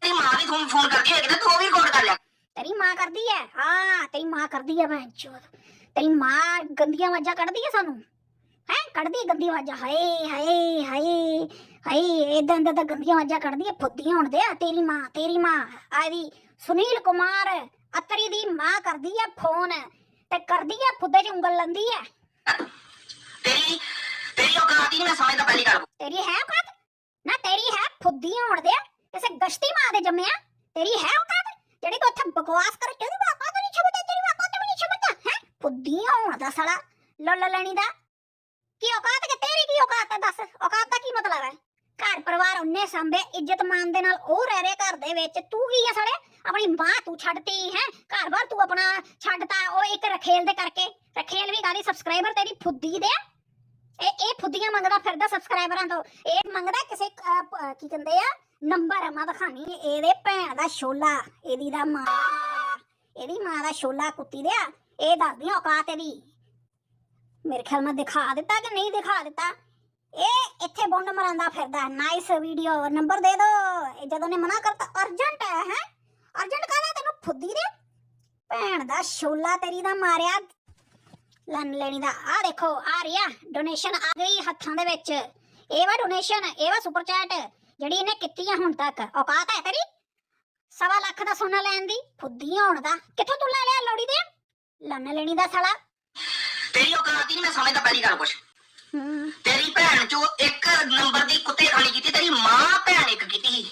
ਤੇਰੀ ਮਾਂ ਵੀ ਤੁਹਾਨੂੰ ਫੋਨ ਕਰਦੀ ਹੋਏਗੀ ਨਾ ਤੂੰ ਉਹ ਵੀ ਰਿਕਾਰਡ ਕਰ ਲਿਆ ਤੇਰੀ ਮਾਂ ਕਰਦੀ ਹੈ ਹਾਂ ਤੇਰੀ ਮਾਂ ਕਰਦੀ ਹੈ ਭੈਣ ਚੋਦ। ਤੇਰੀ ਮਾਂ ਗੰਦੀਆਂ ਆਵਾਜ਼ਾਂ ਕੱਢਦੀ ਹੈ ਸਾਨੂੰ? ਹੈ ਕੱਢਦੀ ਹੈ ਗੰਦੀਆਂ ਆਵਾਜ਼ਾਂ? ਹਾਏ ਹਾਏ ਹਾਏ ਹਾਏ ਇਦਾਂ ਇਦਾਂ ਤਾਂ ਗੰਦੀਆਂ ਆਵਾਜ਼ਾਂ ਕੱਢਦੀ ਹੈ ਫੁੱਦੀਆਂ ਹੁਣ ਦੇ ਤੇਰੀ ਮਾਂ ਤੇਰੀ ਮਾਂ। ਆਦੀ ਸੁਨੀਲ ਕੁਮਾਰ ਅਤਰੀ ਦੀ ਮਾਂ ਕਰਦੀ ਹੈ ਫੋਨ ਤੇ ਕਰਦੀ ਹੈ ਫੁੱਦੇ 'ਚ ਉਂਗਲ ਲੰਦੀ ਹੈ ਤੇਰੀ ਤੇਰੀ ਔਕਾਤ ਹੀ ਨਹੀਂ ਮੈਂ ਸਮਝਦਾ ਪਹਿਲੀ ਗੱਲ। ਤੇਰੀ ਹੈ ਔਕਾਤ? ਨਾ ਤੇਰੀ ਹੈ ਫੁੱਦੀ ਹੋਣ ਦੇ ਕਿਸੇ ਗਸ਼ਤੀ ਮਾਂ ਦੇ ਜੰਮਿਆ। ਤੇਰੀ ਹੈ ਔਕਾਤ? ਜਿਹੜੀ ਕੋ ਉੱਥੇ ਬਕਵਾਸ ਕਰ ਤੇਰੀ ਮਾਂ ਔਕਾਤ ਨਹੀਂ ਛੱਡਦਾ ਤੇਰੀ ਮਾਂ ਔਕਾਤ ਵੀ ਨਹੀਂ ਛੱਡਦਾ, ਹੈ? ਫੁੱਦੀ ਹੋਣ ਦਾ ਸਾਲਾ। ਲੱਲ ਲੈਣੀ ਦਾ। ਕੀ ਔਕਾਤ ਕਿ ਤੇਰੀ ਕੀ ਔਕਾਤ ਦਾ ਕੀ ਮਤਲਬ ਹੈ? ਘਰ ਪਰਿਵਾਰ ਉਹਨੇ ਸੰਭੇ, ਇੱਜ਼ਤ ਮਾਨ ਦੇ ਨਾਲ ਉਹ ਰਹਿ ਰਹੇ ਘਰ ਦੇ ਵਿੱਚ। ਤੂੰ ਕੀ ਆ ਸਾਲੇ? ਆਪਣੀ ਮਾਂ ਤੂੰ ਛੱਡਤੀ, ਹੈ? ਘਰ-ਬਾਰ ਤੂੰ ਆਪਣਾ ਛੱਡਤਾ, ਉਹ ਇੱਕ ਰਖੇਲ ਦੇ ਕਰਕੇ। ਰਖੇਲ ਵੀ ਗਾਲੀ ਸਬਸਕ੍ਰਾਈਬਰ ਤੇਰੀ ਫੁੱਦੀ ਦੇ ਇਹ ਇਹ ਫੁੱਦੀਆਂ ਮੰਗਦਾ ਫਿਰਦਾ ਸਬਸਕ੍ਰਾਈਬਰਾਂ ਤੋਂ। ਇਹ ਮੰਗਦਾ ਕਿਸੇ ਕੀ ਕਹਿੰਦੇ ਆ? ਨੰਬਰ ਮੈਂ ਦਿਖਾਣੀ ਇਹਦੇ ਭੈਣ ਦਾ ਛੋਲਾ, ਇਹਦੀ ਦਾ ਮਾਂ ਇਹਦੀ ਮਾਂ ਦਾ ਛੋਲਾ ਕੁੱਤੀ ਦਿਆ ਇਹ ਦੱਸਦੀ ਔਕਾਤ ਇਹਦੀ। ਮੇਰੇ ਖਿਆਲ ਮੈਂ ਦਿਖਾ ਦਿੱਤਾ ਕਿ ਨਹੀਂ ਦਿਖਾ ਦਿੱਤਾ? ਇਹ ਇੱਥੇ ਬੁੰਡ ਮਰਾਂਦਾ ਫਿਰਦਾ ਨਾਈਸ ਵੀਡੀਓ ਨੰਬਰ ਦੇ ਦੋ। ਜਦੋਂ ਨੇ ਮਨਾ ਕਰਤਾ ਅਰਜੈਂਟ ਹੈ ਹੈ? ਅਰਜੈਂਟ ਕਾਹਦਾ ਤੈਨੂੰ? ਫੁੱਦੀ ਦੇ? ਭੈਣ ਦਾ ਛੋਲਾ ਤੇਰੀ ਦਾ ਮਾਰਿਆ। ਲੰਨ ਲੈਣੀ ਦਾ। ਆ ਦੇਖੋ ਆ ਰਿਹਾ ਡੋਨੇਸ਼ਨ ਆ ਗਈ ਹੱਥਾਂ ਦੇ ਵਿੱਚ। ਇਹ ਵਾ ਡੋਨੇਸ਼ਨ ਇਹ ਵਾ ਸੁਪਰ ਚੈਟ ਜਿਹੜੀ ਇਹਨੇ ਕੀਤੀ ਆ ਹੁਣ ਤੱਕ ਔਕਾਤ ਹੈ ਤੇਰੀ? ਸਵਾ ਲੱਖ ਦਾ ਸੋਨਾ ਲੈਣ ਦੀ ਫੁੱਦੀ ਹੋਣ ਦਾ। ਕਿੱਥੋਂ ਤੂੰ ਲੈ ਲਿਆ ਲੋੜੀ ਦੇ? ਲੰਨ ਲੈਣੀ ਦਾ ਸਾਲਾ। ਤੇਰੀ ਔਕਾਤ ਹੀ ਨਹੀਂ ਮੈਂ ਸਮਝਦਾ ਪਹਿਲੀ ਗੱਲ ਕੁਛ ਤੇਰੀ ਭੈਣ ਚੋ ਇੱਕ ਨੰਬਰ ਦੀ ਕੁੱਤੇ ਖਾਣੀ ਕੀਤੀ ਤੇਰੀ ਮਾਂ ਭੈਣ ਇੱਕ ਕੀਤੀ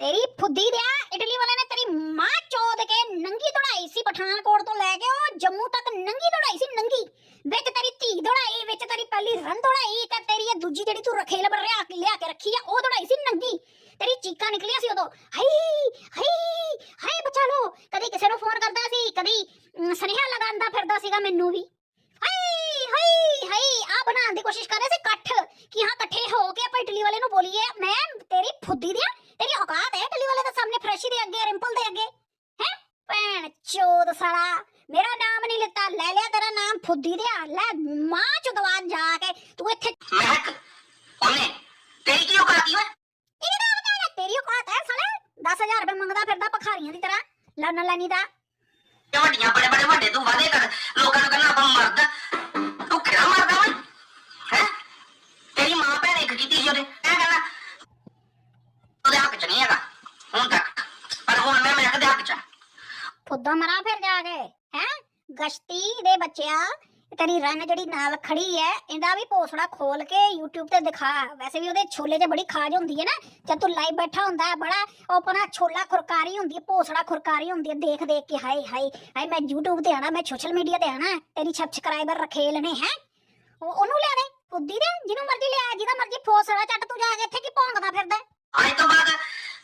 ਤੇਰੀ ਫੁੱਦੀ ਦਿਆ ਇਟਲੀ ਵਾਲੇ ਨੇ ਤੇਰੀ ਮਾਂ ਚੋਦ ਕੇ ਨੰਗੀ ਦੌੜਾਈ ਸੀ ਪਠਾਨਕੋਟ ਤੋਂ ਲੈ ਕੇ ਉਹ ਜੰਮੂ ਤੱਕ ਨੰਗੀ ਦੌੜਾਈ ਸੀ ਨੰਗੀ। ਵਿੱਚ ਤੇਰੀ ਧੀ ਦੌੜਾਈ, ਵਿੱਚ ਤੇਰੀ ਪਹਿਲੀ ਰਨ ਦੌੜਾਈ, ਤੇ ਤੇਰੀ ਇਹ ਦੂਜੀ ਜਿਹੜੀ ਤੂੰ ਰਖੇਲ ਬਰ ਰਿਆ ਲਿਆ ਕੇ ਰੱਖੀ ਆ, ਉਹ ਦੌੜਾਈ ਸੀ ਨੰਗੀ। ਤੇਰੀ ਚੀਕਾਂ ਨਿਕਲੀਆਂ ਸੀ ਉਦੋਂ। ਹਾਈ ਹਾਈ ਹਾਈ ਬਚਾ ਲੋ ਕਦੀ ਕਿਸੇ ਨੂੰ ਫੋਨ ਕਰਦਾ ਸੀ, ਕਦੀ ਸੁਨੇਹਾ ਲਗਾਉਂਦਾ ਫਿਰਦਾ ਸੀਗਾ ਮੈਨੂੰ ਵੀ। ਹਾਈ ਹਾਈ ਹਾਈ ਆ ਬਣਾਉਣ ਦੀ ਕੋਸ਼ਿਸ਼ ਕਰ ਰਹੇ ਸੀ ਇਕੱਠ। ਕਿ ਹਾਂ, ਇਕੱਠੇ ਹੋ ਕੇ ਆਪਾਂ ਇਟਲੀ ਵਾਲੇ ਨੂੰ ਬੋਲੀਏ। ਮੈਂ ਤੇਰੀ ਫੁੱਦੀ ਦਿਆ, ਤੇਰੀ ਔਕਾਤ ਹੈ ਇਟਲੀ ਵਾਲੇ ਦੇ ਸਾਹਮਣੇ ਫਰੈਸ਼ੀ ਦੇ ਅੱਗੇ, ਰਿੰਪਲ ਦੇ ਅੱਗੇ। ਹੈ? ਭੈਣ ਚੋਦ ਸਾਲਾ। ਮੇਰਾ ਨਾਮ ਨਹੀਂ ਲਿੱਤਾ ਲੈ ਲਿਆ ਤੇਰਾ ਨਾਮ ਫੁੱਦੀ ਦਿਆ ਲੈ ਮਾਂ ਚੁਦਵਾਨ ਜਾ ਕੇ ਤੂੰ ਇੱਥੇ ਮਹਿਕ ਉਹਨੇ ਤੇਰੀ ਕੀ ਔਕਾਤ ਹੀ ਓਏ? ਇਹਦੀ ਤਾਂ ਔਕਾਤ ਹੈ, ਤੇਰੀ ਔਕਾਤ ਹੈ ਸਾਲੇ। 10000 ਰੁਪਏ ਮੰਗਦਾ ਫਿਰਦਾ ਭਖਾਰੀਆਂ ਦੀ ਤਰ੍ਹਾਂ ਲੰਨ ਲੈਣੀ ਦਾ। ਤੇ ਵੱਡੀਆਂ ਬੜੇ ਬੜੇ ਵੱਡੇ ਤੂੰ ਵਾਦੇ ਕਰ ਲੋਕਾਂ ਨੂੰ ਕਹਿੰਦਾ ਆਪਾਂ ਮਰਦ ਤੂੰ ਕਿਹੜਾ ਮਰਦਾ ਹੈ? ਤੇਰੀ ਮਾਂ ਭੈਣ ਇੱਕ ਕੀਤੀ ਸੀ ਉਹਦੇ। ਇਹ ਕਹਿੰਦਾ ਉਹਦੇ ਹੱਕ ਚ ਨਹੀਂ ਹੈਗਾ ਹੁਣ ਤੱਕ। ਪਰ ਹੁਣ ਮੈਂ ਮਹਿਕ ਦੇ ਹੱਕ ਚ ਆ। ਫੁੱਦਾ ਮਰਾ ਫਿਰ ਜਾ ਕੇ। ਹੈ? ਗਸ਼ਤੀ ਦੇ ਬੱਚਿਆ, ਤੇਰੀ ਰਨ ਜਿਹੜੀ ਨਾਲ ਖੜੀ ਹੈ ਇਹਦਾ ਵੀ ਪੋਸੜਾ ਖੋਲ ਕੇ YouTube ਤੇ ਦਿਖਾ। ਵੈਸੇ ਵੀ ਉਹਦੇ ਛੋਲੇ 'ਚ ਬੜੀ ਖਾਜ ਹੁੰਦੀ ਹੈ ਨਾ, ਜਦ ਤੂੰ ਲਾਈਵ ਬੈਠਾ ਹੁੰਦਾ ਹੈ ਬੜਾ ਉਹ ਆਪਣਾ ਛੋਲਾ ਖੁਰਕਾਰੀ ਹੁੰਦੀ ਹੈ ਪੋਸੜਾ ਖੁਰਕਾਰੀ ਹੁੰਦੀ ਹੈ ਦੇਖ ਦੇਖ ਕੇ, ਹਾਏ ਹਾਏ ਹਾਏ ਮੈਂ YouTube ਤੇ ਆਣਾ, ਮੈਂ ਸੋਸ਼ਲ ਮੀਡੀਆ ਤੇ ਆਣਾ, ਤੇਰੀ ਸਬਸਕ੍ਰਾਈਬਰ ਰਖੇਲ ਨੇ, ਹੈ? ਉਹਨੂੰ ਲਿਆ ਦੇ ਫੁੱਦੀ ਦੇ, ਜਿਹਨੂੰ ਮਰਜ਼ੀ ਲਿਆ, ਜਿਹਦਾ ਮਰਜ਼ੀ ਫੋਸੜਾ ਚੱਟ ਤੂੰ ਜਾ ਕੇ ਇੱਥੇ ਕੀ ਭੌਂਕਦਾ ਫਿਰਦਾ? ਅੱਜ ਤੋਂ ਬਾਅਦ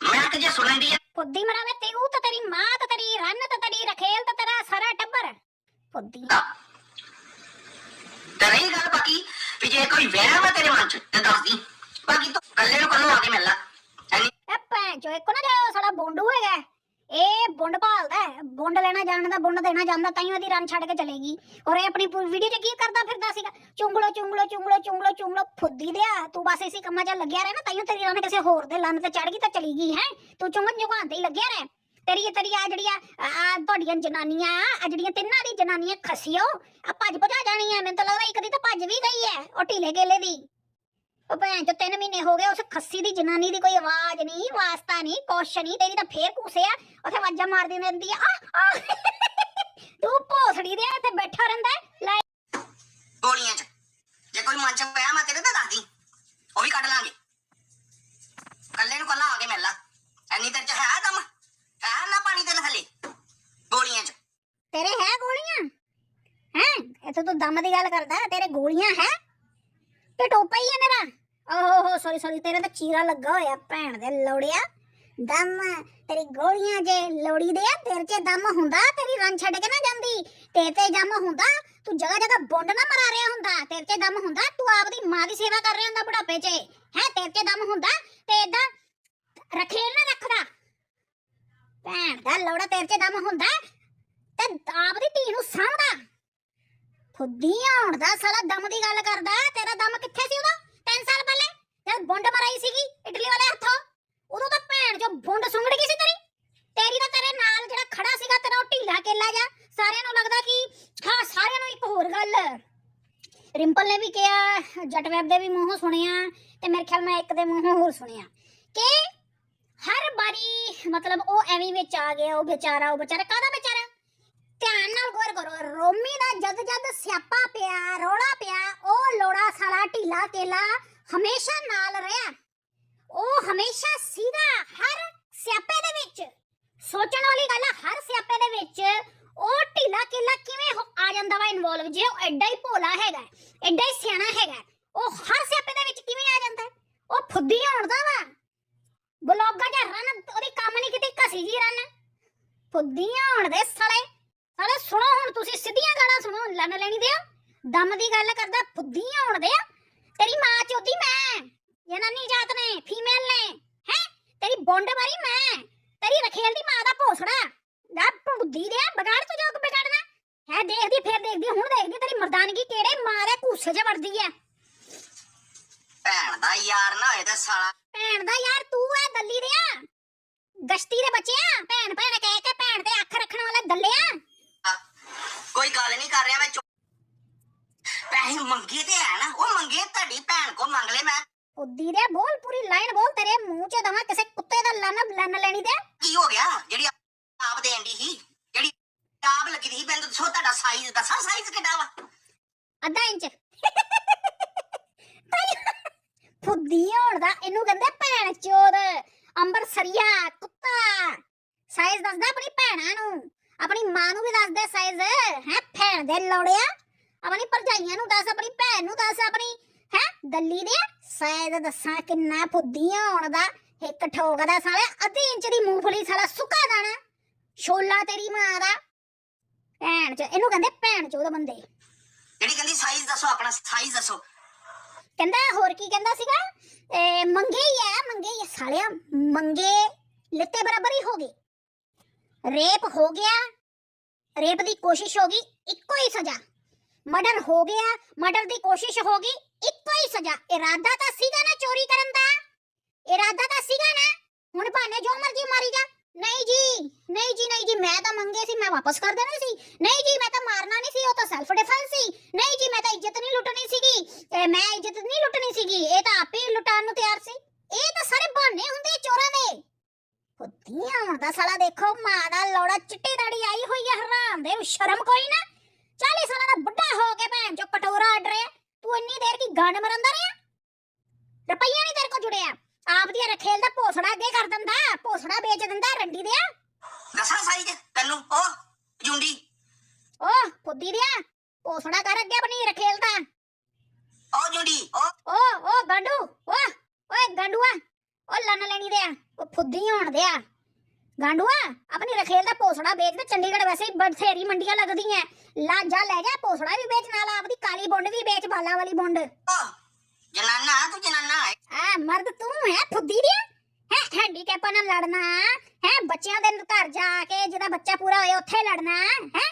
ਜੇ ਸੁਣਨ ਦੀ ਹੈ ਫੁੱਦੀ ਮਰਾਵੇ ਤੇ ਉਹ ਤਾਂ ਤੇਰੀ ਮਾਂ ਤਾਂ ਤੇਰੀ ਰਨ ਤਾਂ ਤੇਰੀ ਰਖੇਲ ਤਾਂ ਤੇਰਾ ਸਾਰਾ ਟੱਬਰ। ਫੁੱਦੀ ਤਾਂ ਰਹੀ ਗੱਲ ਬਾਕੀ ਵੀ ਜੇ ਕੋਈ ਵਹਿਮ ਹੈ ਤੇਰੇ ਮਨ ਚ ਤੇ ਦੱਸ ਦੀ। ਬਾਕੀ ਤੂੰ ਕੱਲੇ ਨੂੰ ਕੱਲੋਂ ਆ ਕੇ ਮਿਲ ਲਾ। ਐਨੀ ਇਹ ਭੈਣ ਚੋ ਇੱਕ ਨਾ ਜਿਹੜਾ ਸਾਡਾ ਬੁੰਡ ਹੋਏਗਾ ਇਹ ਬੁੰਡ ਭਾਲਦਾ ਹੈ। ਬੁੰਡ ਲੈਣਾ ਜਾਣਦਾ, ਬੁੰਡ ਦੇਣਾ ਜਾਂਦਾ ਤਾਂ ਹੀ ਉਹਦੀ ਰਨ ਛੱਡ ਕੇ ਚਲੇਗੀ। ਔਰ ਇਹ ਆਪਣੀ ਵੀਡੀਓ 'ਚ ਕੀ ਕਰਦਾ ਫਿਰਦਾ ਸੀਗਾ? ਚੁੰਗਲੋ ਚੁੰਗਲੋ ਚੁੰਗਲੋ ਚੁੰਗਲੋ ਚੁੰਗਲੋ, ਫੁੱਦੀ ਦਿਆ ਤੂੰ ਬਸ ਇਸੇ ਕੰਮਾਂ 'ਚ ਲੱਗਿਆ ਰਹਿ ਨਾ ਤਾਂ ਹੀ ਤੇਰੀ ਰਨ ਕਿਸੇ ਹੋਰ ਦੇ ਲੰਨ ਤੇ ਚੜ ਗਈ ਤਾਂ ਚਲੀ ਗਈ ਹੈ? ਤੂੰ ਚੁੰਗਣ ਜੁਗਾਨ ਤੇ ਹੀ ਲੱਗਿਆ ਰਹਿ। ਤੇਰੀ ਤੇਰੀ ਆ ਜਿਹੜੀਆਂ ਆ ਤੁਹਾਡੀਆਂ ਜਨਾਨੀਆਂ ਆ ਜਿਹੜੀਆਂ ਤਿੰਨਾਂ ਦੀ ਜਨਾਨੀਆਂ ਖਸੀਓ ਆ ਭੱਜ ਭਜਾ ਜਾਣੀਆਂ, ਮੈਨੂੰ ਤਾਂ ਲੱਗਦਾ ਇੱਕ ਦੀ ਤਾਂ ਭੱਜ ਵੀ ਗਈ ਹੈ, ਉਹ ਢੀਲੇ ਗੇਲੇ ਦੀ। ਉਹ ਭੈਣ ਚੋ ਤਿੰਨ ਮਹੀਨੇ ਹੋ ਗਏ ਉਸ ਖੱਸੀ ਦੀ ਜਨਾਨੀ ਦੀ ਕੋਈ ਆਵਾਜ਼ ਨਹੀਂ ਵਾਸਤਾ ਨਹੀਂ ਕੁਛ ਨਹੀਂ ਤੇਰੀ ਤਾਂ ਫੇਰ ਘੁਸਿਆ ਉੱਥੇ ਵਾਜਾਂ ਮਾਰਦੀ ਰਹਿੰਦੀ ਆ। ਆ, ਆ। ਤੂੰ ਭੋਸੜੀ ਦੇ ਇੱਥੇ ਬੈਠਾ ਰਹਿੰਦਾ ਹੈ। ਲੈ। ਗੋਲੀਆਂ 'ਚ। ਜੇ ਕੋਈ ਮਨ 'ਚ ਪਿਆ ਮੈਂ ਤੇਰੇ ਤੇ ਦੱਸ ਦੀ ਉਹ ਵੀ ਕੱਢ ਲਾਂਗੇ। ਕੱਲੇ ਨੂੰ ਕੱਲਾ ਆ ਕੇ ਮਿਲ ਲਾ। ਐਨੀ ਤੇਰੇ 'ਚ ਹੈ ਦਮ? ਹੈ ਨਾ ਪਾਣੀ ਤੇਰੇ ਥੱਲੇ? ਗੋਲੀਆਂ 'ਚ। ਤੇਰੇ ਹੈ ਗੋਲੀਆਂ? ਹੈ? ਇੱਥੇ ਤੂੰ ਦਮ ਦੀ ਗੱਲ ਕਰਦਾ ਤੇਰੇ ਗੋਲੀਆਂ ਹੈ? ਤੇ ਟੋਪਾ ਹੀ ਹੈ ਮੇਰਾ। ਓਹ ਹੋ ਸੌਰੀ ਸੌਰੀ ਤੇਰੇ ਤਾਂ ਚੀਰਾ ਲੱਗਾ ਹੋਇਆ ਭੈਣ ਦੇ ਲੋੜਿਆ। ਦਮ ਤੇਰੀ ਗੋਲੀਆਂ ਜੇ ਲੋੜੀ ਦੇ ਆ, ਤੇਰੇ 'ਚ ਦਮ ਹੁੰਦਾ ਤੇਰੀ ਰਨ ਛੱਡ ਕੇ ਨਾ ਜਾਂਦੀ। ਤੇ ਤੇ ਦਮ ਹੁੰਦਾ ਤੂੰ ਜਗ੍ਹਾ ਜਗ੍ਹਾ ਬੁੰਡ ਨਾ ਮਰਾ ਰਿਹਾ ਹੁੰਦਾ। ਤੇਰੇ 'ਚ ਦਮ ਹੁੰਦਾ ਤੂੰ ਆਪਦੀ ਮਾਂ ਦੀ ਸੇਵਾ ਕਰ ਰਿਹਾ ਹੁੰਦਾ ਬੁਢਾਪੇ 'ਚ। ਹੈ ਤੇਰੇ 'ਚ ਦਮ ਹੁੰਦਾ ਤੇ ਏਦਾਂ ਰਖੇਲ ਨਾ ਰੱਖਦਾ। ਭੈਣ ਦਾ ਲੋੜਾ ਤੇਰੇ 'ਚ ਦਮ ਹੁੰਦਾ ਤੇ ਆਪਦੀ ਧੀ ਨੂੰ ਸਾਂਭਦਾ। ਫੁੱਦੀ ਆਉਣ ਦਾ ਸਾਲਾ ਦਮ ਦੀ ਗੱਲ ਕਰਦਾ ਤੇਰਾ ਦਮ ਕਿੱਥੇ ਸੀ ਉਦੋਂ 3 ਸਾਲ ਪਹਿਲੇ ਜਦ ਬੁੰਡ ਮਰਾਈ ਸੀਗੀ ਇਟਲੀ ਵਾਲੇ ਹੱਥੋਂ, ਉਦੋਂ ਤਾਂ ਭੈਣ ਜੋ ਬੁੰਡ ਸੁੰਗੜ ਗਈ ਸੀ ਤੇਰੀ। ਤੇਰੀ ਤਾਂ ਤੇਰੇ ਨਾਲ ਜਿਹੜਾ ਖੜਾ ਸੀਗਾ, ਤੇਰਾ ਉਹ ਢੀਲਾ ਕੇਲਾ ਜਾ ਸਾਰਿਆਂ ਨੂੰ ਲੱਗਦਾ ਕਿ ਹਾਂ, ਸਾਰਿਆਂ ਨੂੰ ਇੱਕ ਹੋਰ ਗੱਲ। ਰਿੰਪਲ ਨੇ ਵੀ ਕਿਹਾ, ਜੱਟ ਵੈਬ ਦੇ ਵੀ ਮੂੰਹੋਂ ਸੁਣਿਆ ਤੇ ਮੇਰੇ ਖਿਆਲ ਮੈਂ ਇੱਕ ਦੇ ਮੂੰਹੋਂ ਹੋਰ ਸੁਣਿਆ ਕਿ ਹਰ ਵਾਰੀ ਮਤਲਬ ਉਹ ਐਵੇਂ ਵਿੱਚ ਆ ਗਿਆ, ਉਹ ਵਿਚਾਰਾ ਉਹ ਵਿਚਾਰਾ ਕਾਹਦਾ ਵਿਚਾਰਾ? ਧਿਆਨ ਨਾਲ ਗੌਰ ਕਰੋ, ਰੋਮੀ ਦਾ ਜਦ ਜਦ ਸਿਆਪਾ ਪਿਆ, ਰੋਲਾ ਪਿਆ, ਉਹ ਲੋੜਾ ਸਾਲਾ ਢੀਲਾ ਕੇਲਾ ਹਮੇਸ਼ਾ ਨਾਲ ਰਿਹਾ। ਉਹ ਹਮੇਸ਼ਾ ਸੀਗਾ ਹਰ ਸਿਆਪੇ ਦੇ ਵਿੱਚ। ਸੋਚਣ ਵਾਲੀ ਗੱਲ ਆ, ਹਰ ਸਿਆਪੇ ਦੇ ਵਿੱਚ ਉਹ ਢੀਲਾ ਕੇਲਾ ਕਿਵੇਂ ਆ ਜਾਂਦਾ ਵਾ ਇਨਵੋਲਵ ਜੇ ਉਹ ਐਡਾ ਹੀ ਭੋਲਾ ਹੈਗਾ ਐਡਾ ਹੀ ਸਿਆਣਾ ਹੈਗਾ, ਉਹ ਹਰ ਸਿਆਪੇ ਦੇ ਵਿੱਚ ਕਿਵੇਂ ਆ ਜਾਂਦਾ? ਉਹ ਫੁੱਦੀ ਹੋਣ ਵਾ। ਬਲੌਗਾ ਜਾਂ ਰਨ ਉਹਦੀ ਕੰਮ ਨਹੀਂ ਕੀਤੀ, ਘਸੀ ਜੀ ਰਨ ਫੁੱਦੀ ਹੋਣ ਦੇ ਸਾਲੇ ਸਾਲੇ ਸੁਣੋ ਹੁਣ ਤੁਸੀਂ ਸਿੱਧੀਆਂ ਗਾਲਾਂ ਸੁਣੋ ਲੰਨ ਲੈਣੀ ਦਿਓ ਦਮ ਦੀ ਗੱਲ ਕਰਦਾ ਫੁੱਦੀ ਹੋਣ ਦੇ ਤੇਰੀ ਮਾਂ ਚੋਦੀ ਮੈਂ। ਜਨਾਨੀ ਜਾਤ ਨੇ ਫੀਮੇਲ ਨੇ ਹੈ? ਤੇਰੀ ਬੁੰਡ ਮਾਰੀ ਮੈਂ। ਤੇਰੀ ਰਖੇਲ ਦੀ ਮਾਂ ਦਾ ਭੋਸੜਾ। ਦਾ ਬੁੱਧੀ ਦੇ ਬਗਾੜ ਤੂੰ ਜੋ ਬਗਾੜਨਾ ਹੈ ਦੇਖਦੀ ਫੇਰ ਦੇਖਦੀ ਹੁਣ ਦੇਖਦੀ ਤੇਰੀ ਮਰਦਾਨਗੀ ਕਿਹੜੇ ਮਾਂ ਦੇ ਘੂਸੇ 'ਚ ਵੜਦੀ ਐ। ਭੈਣ ਦਾ ਯਾਰ ਨਾ ਹੋਏ ਤੇ ਸਾਲਾ। ਭੈਣ ਦਾ ਯਾਰ ਤੂੰ ਐ ਦੱਲੀ ਦਿਆ ਗਸ਼ਤੀ ਦੇ ਬੱਚਿਆ ਭੈਣ ਭੈਣ ਕਹਿ ਕੇ ਭੈਣ ਤੇ ਅੱਖ ਰੱਖਣ ਵਾਲਾ ਦੱਲਿਆ ਕੋਈ ਗੱਲ ਨਹੀਂ ਕਰ ਰਿਹਾ ਮੈਂ ਪੈਸੇ ਮੰਗੇ ਤੇ ਹੈ ਨਾ ਉਹ ਮੰਗੇ ਤੁਹਾਡੀ ਭੈਣ ਕੋ ਮੰਗ ਲੈ ਮੈਂ। ਉਦੀ ਦੇ ਬੋਲ ਪੂਰੀ ਲਾਈਨ ਬੋਲ ਤੇਰੇ ਮੂੰਹ 'ਚ ਦਵਾ ਕਿਸੇ ਕੁੱਤੇ ਦਾ ਲੰਨ ਲੰਨ ਲੈਣੀ ਦੇ ਕੀ ਹੋ ਗਿਆ? ਜਿਹੜੀ ਆਪ ਦੇਣ ਦੀ ਸੀ ਜਿਹੜੀ ਆਪ ਲੱਗੀ ਦੀ ਸੀ ਮੈਨੂੰ ਦੱਸੋ ਤੁਹਾਡਾ ਸਾਈਜ਼ ਦੱਸਾਂ ਸਾਈਜ਼ ਕਿੱਡਾ ਵਾ? ਅੱਧਾ ਇੰਚ। ਫੁੱਦੀ ਹੋਣ ਦਾ ਇਹਨੂੰ ਕਹਿੰਦੇ ਭੈਣ ਚੋਦ ਅੰਬਰਸਰੀਆ ਕੁੱਤਾ। ਸਾਈਜ਼ ਦੱਸਦਾ ਆਪਣੀ ਭੈਣਾਂ ਨੂੰ। ਆਪਣੀ ਮਾਂ ਨੂੰ ਵੀ ਦੱਸ ਦੇ ਸਾਈਜ਼ ਹੈ ਭੈਣ ਦੇ ਲੋੜਿਆ। ਆਪਣੀ ਭਰਜਾਈਆਂ ਨੂੰ ਦੱਸ ਆਪਣੀ ਭੈਣ ਨੂੰ ਦੱਸ ਆਪਣੀ ਹੈ ਦੱਲੀ ਦੇ। ਸਾਈਜ਼ ਦੱਸਾਂ ਕਿੰਨਾ ਫੁੱਦੀ ਹੋਣ ਦਾ। ਇੱਕ ਠੋਕਦਾ ਸਾਲੇ ਅੱਧੀ ਇੰਚ ਦੀ ਮੂੰਗਫਲੀ ਸਾਲਾ ਸੁੱਕਾ ਦਾਣਾ। ਛੋਲਾ ਤੇਰੀ ਮਾਂ ਦਾ। ਭੈਣ ਚ ਇਹਨੂੰ ਕਹਿੰਦੇ ਭੈਣ ਚੋਦ ਬੰਦੇ। ਜਿਹੜੀ ਕਹਿੰਦੀ ਸਾਈਜ਼ ਦੱਸੋ ਆਪਣਾ ਸਾਈਜ਼ ਦੱਸੋ। ਕਹਿੰਦਾ ਹੋਰ ਕੀ ਕਹਿੰਦਾ ਸੀਗਾ? ਮੰਗੇ ਹੀ ਆ ਮੰਗੇ ਹੀ ਸਾਲਿਆ ਮੰਗੇ ਲਿੱਤੇ ਬਰਾਬਰ ਹੀ ਹੋ ਗਏ। ਰੇਪ ਹੋ ਗਿਆ। ਰੇਪ ਦੀ ਕੋਸ਼ਿਸ਼ ਹੋ ਗਈ, ਇੱਕੋ ਹੀ ਸਜ਼ਾ। ਮਰਡਰ ਹੋ ਗਿਆ, ਮਰਡਰ ਦੀ ਕੋਸ਼ਿਸ਼ ਹੋ ਗਈ, ਇੱਕੋ ਹੀ ਸਜ਼ਾ। ਇਰਾਦਾ ਤਾਂ ਸੀਗਾ ਨਾ ਚੋਰੀ ਕਰਨ ਦਾ। ਇਰਾਦਾ ਤਾਂ ਸੀਗਾ ਨਾ। ਹੁਣ ਭਾਨੇ ਜੋ ਮਰਜ਼ੀ ਮਾਰੀ ਜਾ। ਨਹੀਂ ਜੀ ਨਹੀਂ ਜੀ ਨਹੀਂ ਜੀ, ਮੈਂ ਤਾਂ ਮੰਗੇ ਸੀ, ਮੈਂ ਵਾਪਸ ਕਰ ਦੇਣੇ ਸੀ। ਨਹੀਂ ਜੀ, ਮੈਂ ਤਾਂ ਮਾਰਨਾ ਨਹੀਂ ਸੀ, ਉਹ ਤਾਂ ਸੈਲਫ ਡਿਫੈਂਸ ਸੀ। ਨਹੀਂ ਜੀ, ਮੈਂ ਤਾਂ ਇੱਜ਼ਤ ਨਹੀਂ ਲੁੱਟਣੀ ਸੀਗੀ। ਮੈਂ ਇੱਜ਼ਤ ਨਹੀਂ ਲੁੱਟਣੀ ਸੀਗੀ। ਇਹ ਤਾਂ ਆਪੇ ਲੁਟਾਉਣ ਨੂੰ ਤਿਆਰ ਸੀ ਇਹ ਤਾਂ ਸਾਰੇ ਬਹਾਨੇ ਹੁੰਦੇ ਆ ਚੋਰਾਂ ਦੇ ਹੁੱਦੀਆਂ ਹੁਣ ਦਾ ਸਾਲਾ ਦੇਖੋ ਮਾਂ ਦਾ ਲੋੜਾ ਚਿੱਟੀ ਦਾੜੀ ਆਈ ਹੋਈ ਹੈ ਹਰਾਮ ਦੇ ਸ਼ਰਮ ਕੋਈ ਨਾ। 40 ਸਾਲਾਂ ਦਾ ਬੁੱਢਾ ਹੋ ਕੇ ਭੈਣ ਚੋ ਕਟੋਰਾ ਅੱਡ ਰਿਹਾ। ਤੂੰ ਇੰਨੀ ਦੇਰ ਕੀ ਗੰਡ ਮਰੰਦਾ ਰਿਹਾ? ਰੁਪਈਆ ਨਹੀਂ ਤੇਰੇ ਕੋ ਜੁੜਿਆ। ਆਪ ਦੀ ਰਖੇਲ ਦਾ ਭੋਸੜਾ ਅੱਗੇ ਕਰ ਦਿੰਦਾ ਭੋਸੜਾ ਵੇਚ ਦਿੰਦਾ ਰੰਡੀ ਦਿਆ। ਦੱਸਾਂ ਸਾਈਜ਼ ਤੈਨੂੰ ਉਹ ਜੁੰਡੀ। ਓ ਫੁੱਦੀ ਦਿਆ। ਭੋਸੜਾ ਕਰ ਅੱਗੇ ਆਪਣੀ ਰਖੇਲ ਦਾ। ਉਹ ਜੁੰਡੀ ਉਹ ਓ ਗੰਡੂ ਓ ਓਏ ਗੰਡੂਆ। ਓ ਲੰਨ ਲੈਣੀ ਦੇ ਆ ਉਹ ਫੁੱਦੀ ਹੋਣ ਦੇ ਆ ਗਾਂਡੂਆ ਆਪਣੀ ਰਖੇਲ ਦਾ ਭੋਸੜਾ ਵੇਚ ਤੇ ਚੰਡੀਗੜ੍ਹ ਵੈਸੇ ਹੀ ਬਥੇਰੀ ਮੰਡੀਆਂ ਲੱਗਦੀਆਂ। ਲਾ ਜਾ ਲੈ ਜਾ ਭੋਸੜਾ ਵੀ ਵੇਚ ਨਾਲ ਆਪਦੀ ਕਾਲੀ ਬੁੰਡ ਵੀ ਵੇਚ ਬਾਲਾ ਵਾਲੀ ਬੁੰਡ। ਜਨਾਨਾ ਤੂੰ ਜਨਾਨਾ ਹੈ। ਆ ਮਰਦ ਤੂੰ ਹੈ ਫੁੱਦੀ ਦੀ ਹੈ ਹੈਂਡੀਕੈਪਾਂ ਨਾਲ ਲੜਨਾ ਹੈ ਬੱਚਿਆਂ ਦੇ ਘਰ ਜਾ ਕੇ ਜਿਹਦਾ ਬੱਚਾ ਪੂਰਾ ਹੋਏ ਉੱਥੇ ਲੜਨਾ ਹੈ?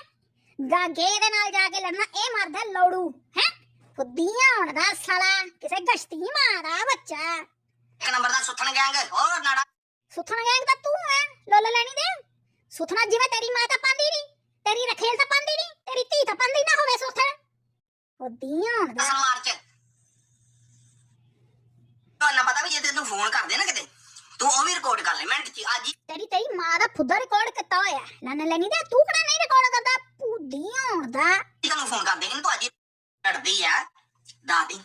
ਗਾਗੇ ਦੇ ਨਾਲ ਜਾ ਕੇ ਲੜਨਾ ਇਹ ਮਰਦ ਹੈ ਲੋੜੂ ਹੈ? ਫੁੱਦੀਆਂ ਹੁਣ ਦਾ ਸਾਲਾ ਕਿਸੇ ਗਸ਼ਤੀ ਮਾਂ ਦਾ ਬੱਚਾ। ਇੱਕ ਨੰਬਰ ਦਾ ਸੁੱਥਣ ਗੈਂਗ ਹੋਰ ਨਾੜਾ। ਸੁਥਣਾ ਗੈਂਗ ਤਾਂ ਤੂੰ ਹੈ ਲੋਲ ਲੈਣੀ ਦੇ ਸੁਥਣਾ ਜਿਵੇਂ ਤੇਰੀ ਮਾਂ ਤਾਂ ਪਾਉਂਦੀ ਨਹੀਂ ਤੇਰੀ ਰਖੇਲ ਤਾਂ ਪਾਉਂਦੀ ਨਹੀਂ ਤੇਰੀ ਧੀ ਤਾਂ ਪਾਉਂਦੀ ਨਾ ਹੋਵੇ ਸੁਥਣ। ਫੁੱਦੀਆਂ ਹੁਣ ਦਾ ਚ। ਤੁਹਾਨੂੰ ਪਤਾ ਵੀ ਜੇ ਤੈਨੂੰ ਫੋਨ ਕਰਦੇ ਨਾ ਕਿਤੇ ਤੂੰ ਉਹ ਵੀ ਰਿਕਾਰਡ ਕਰ ਲੈ ਮਿੰਟ ਚ ਅੱਜ ਹੀ। ਤੇਰੀ ਤੇਰੀ ਮਾਂ ਦਾ ਫੁੱਦਾ ਰਿਕਾਰਡ ਕੀਤਾ ਹੋਇਆ ਨਾ ਲੈਣੀ ਦੇ ਤੂੰ ਕਿਹੜਾ ਨਹੀਂ ਰਿਕਾਰਡ ਕਰਦਾ? ਹੁਣ ਦਾ ਤੈਨੂੰ ਫੋਨ ਕਰਦੇ ਕਿ ਤੂੰ ਅੱਜ ਹੀ ਲੜਦੀ ਆ ਦਾਦੀ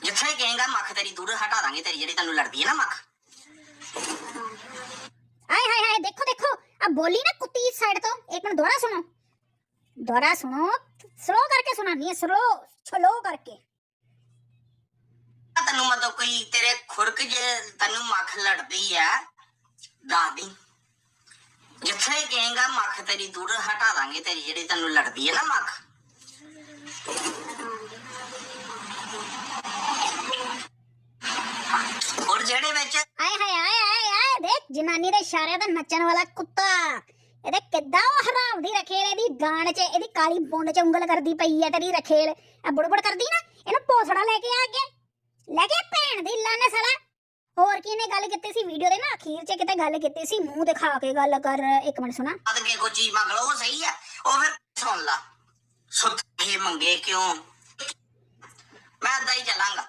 ਜਿੱਥੇ ਕਹੇਗਾ ਮੱਖ ਤੇਰੀ ਦੂਰ ਹਟਾ ਦਾਂਗੇ ਤੇਰੀ ਜਿਹੜੀ ਤੈਨੂੰ ਲੜਦੀ ਹੈ ਨਾ ਮੱਖ। हाय हाय हाय देखो देखो अब बोली ना कुत्ती इस साइड तो एक मिनट दोहरा सुनो दोहरा सुनो स्लो करके सुनानी है स्लो स्लो करके ਤੈਨੂੰ ਮਤਲਬ ਕੋਈ ਤੇਰੇ ਖੁਰਕ ਜੇ ਤੈਨੂੰ ਮੱਖ ਲੜਦੀ ਆ ਦਾਦੀ ਜਿੱਥੇ ਕਹੇਗਾ ਮੱਖ ਤੇਰੀ ਦੂਰ ਹਟਾ ਦਾਂਗੇ ਤੇਰੀ ਜਿਹੜੀ ਤੈਨੂੰ ਲੜਦੀ ਹੈ ਨਾ ਮੱਖ ਔਰ ਜਿਹੜੇ ਵਿੱਚ ਆਏ ਹਾਏ ਆਏ ਆਏ ਆਏ ਦੇਖ ਜਨਾਨੀ ਦੇ ਇਸ਼ਾਰਿਆਂ ਦਾ ਨੱਚਣ ਵਾਲਾ ਕੁੱਤਾ। ਇਹਦੇ ਕਿੱਦਾਂ ਉਹ ਹਰਾਮ ਦੀ ਰਖੇਲ ਇਹਦੀ ਗਾਣ 'ਚ, ਇਹਦੀ ਕਾਲੀ ਬੁੰਡ 'ਚ ਉਂਗਲ ਕਰਦੀ ਪਈ ਹੈ ਤੇਰੀ ਰਖੇਲ। ਆ ਬੁੜਬੁੜ ਕਰਦੀ ਨਾ, ਇਹਨੂੰ ਪੋਸੜਾ ਲੈ ਕੇ ਆ ਅੱਗੇ। ਲੈ ਕੇ ਭੈਣ ਦੀ ਲਾਨੇ ਸਾਲਾ। ਹੋਰ ਕਿਹਨੇ ਗੱਲ ਕੀਤੀ ਸੀ ਵੀਡੀਓ ਦੇ ਨਾ? ਅਖੀਰ 'ਚ ਕਿਤੇ ਗੱਲ ਕੀਤੀ ਸੀ, ਮੂੰਹ ਦਿਖਾ ਕੇ ਗੱਲ ਕਰ। ਇੱਕ ਮਿੰਟ ਸੁਣਾ। ਅਦ ਕੋਈ ਚੀਜ਼ ਮੰਗ ਲਓ, ਉਹ ਸਹੀ ਆ। ਉਹ ਫਿਰ ਸੁਣ ਲਾ। ਸੁੱਤ ਮੰਗੇ ਕਿਉਂ? ਮੈਂ ਏਦਾਂ ਹੀ ਚੱਲਾਂਗਾ।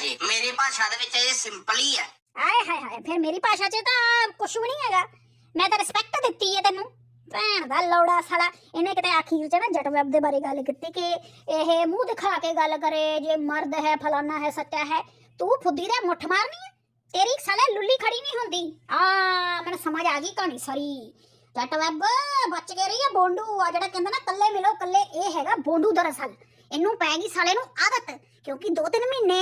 ਜੀ ਮੇਰੀ ਭਾਸ਼ਾ ਦੇ ਵਿੱਚ ਇਹ ਸਿੰਪਲ ਹੀ ਹੈ ਆਏ ਹਾਏ ਹਾਏ, ਫਿਰ ਮੇਰੀ ਭਾਸ਼ਾ 'ਚ ਤਾਂ ਕੁਝ ਵੀ ਨਹੀਂ ਹੈਗਾ। ਮੈਂ ਤਾਂ ਰਿਸਪੈਕਟ ਦਿੱਤੀ ਹੈ ਤੈਨੂੰ। ਭੈਣ ਦਾ ਲੌੜਾ ਸਾਲਾ, ਇਹਨੇ ਕਿਤੇ ਅਖੀਰ 'ਚ ਨਾ ਜੱਟ ਵੈਬ ਦੇ ਬਾਰੇ ਗੱਲ ਕੀਤੀ ਕਿ ਇਹ ਮੂੰਹ ਦਿਖਾ ਕੇ ਗੱਲ ਕਰੇ, ਜੇ ਮਰਦ ਹੈ, ਫਲਾਨਾ ਹੈ, ਸੱਚਾ ਹੈ, ਤੂੰ ਫੁੱਦੀ ਦੇ ਮੁੱਠ ਮਾਰਨੀ ਹੈ? ਤੇਰੀ ਸਾਲੇ ਲੁੱਲੀ ਖੜੀ ਨਹੀਂ ਹੁੰਦੀ। ਆ, ਮੈਨੂੰ ਸਮਝ ਆ ਗਈ ਕਹਾਣੀ ਸਾਰੀ। ਜੱਟ ਵੈਬ ਬਚ ਕੇ ਰਹੀ ਹੈ ਬੋਂਡੂ। ਆ ਜਿਹੜਾ ਕਹਿੰਦਾ ਨਾ ਕੱਲੇ ਮਿਲੋ ਕੱਲੇ ਇਹ ਹੈਗਾ ਬੋਂਡੂ ਦਰਅਸਲ। ਇਹਨੂੰ ਪੈ ਗਈ ਸਾਲੇ ਨੂੰ ਆਦਤ, ਕਿਉਂਕਿ ਦੋ ਤਿੰਨ ਮਹੀਨੇ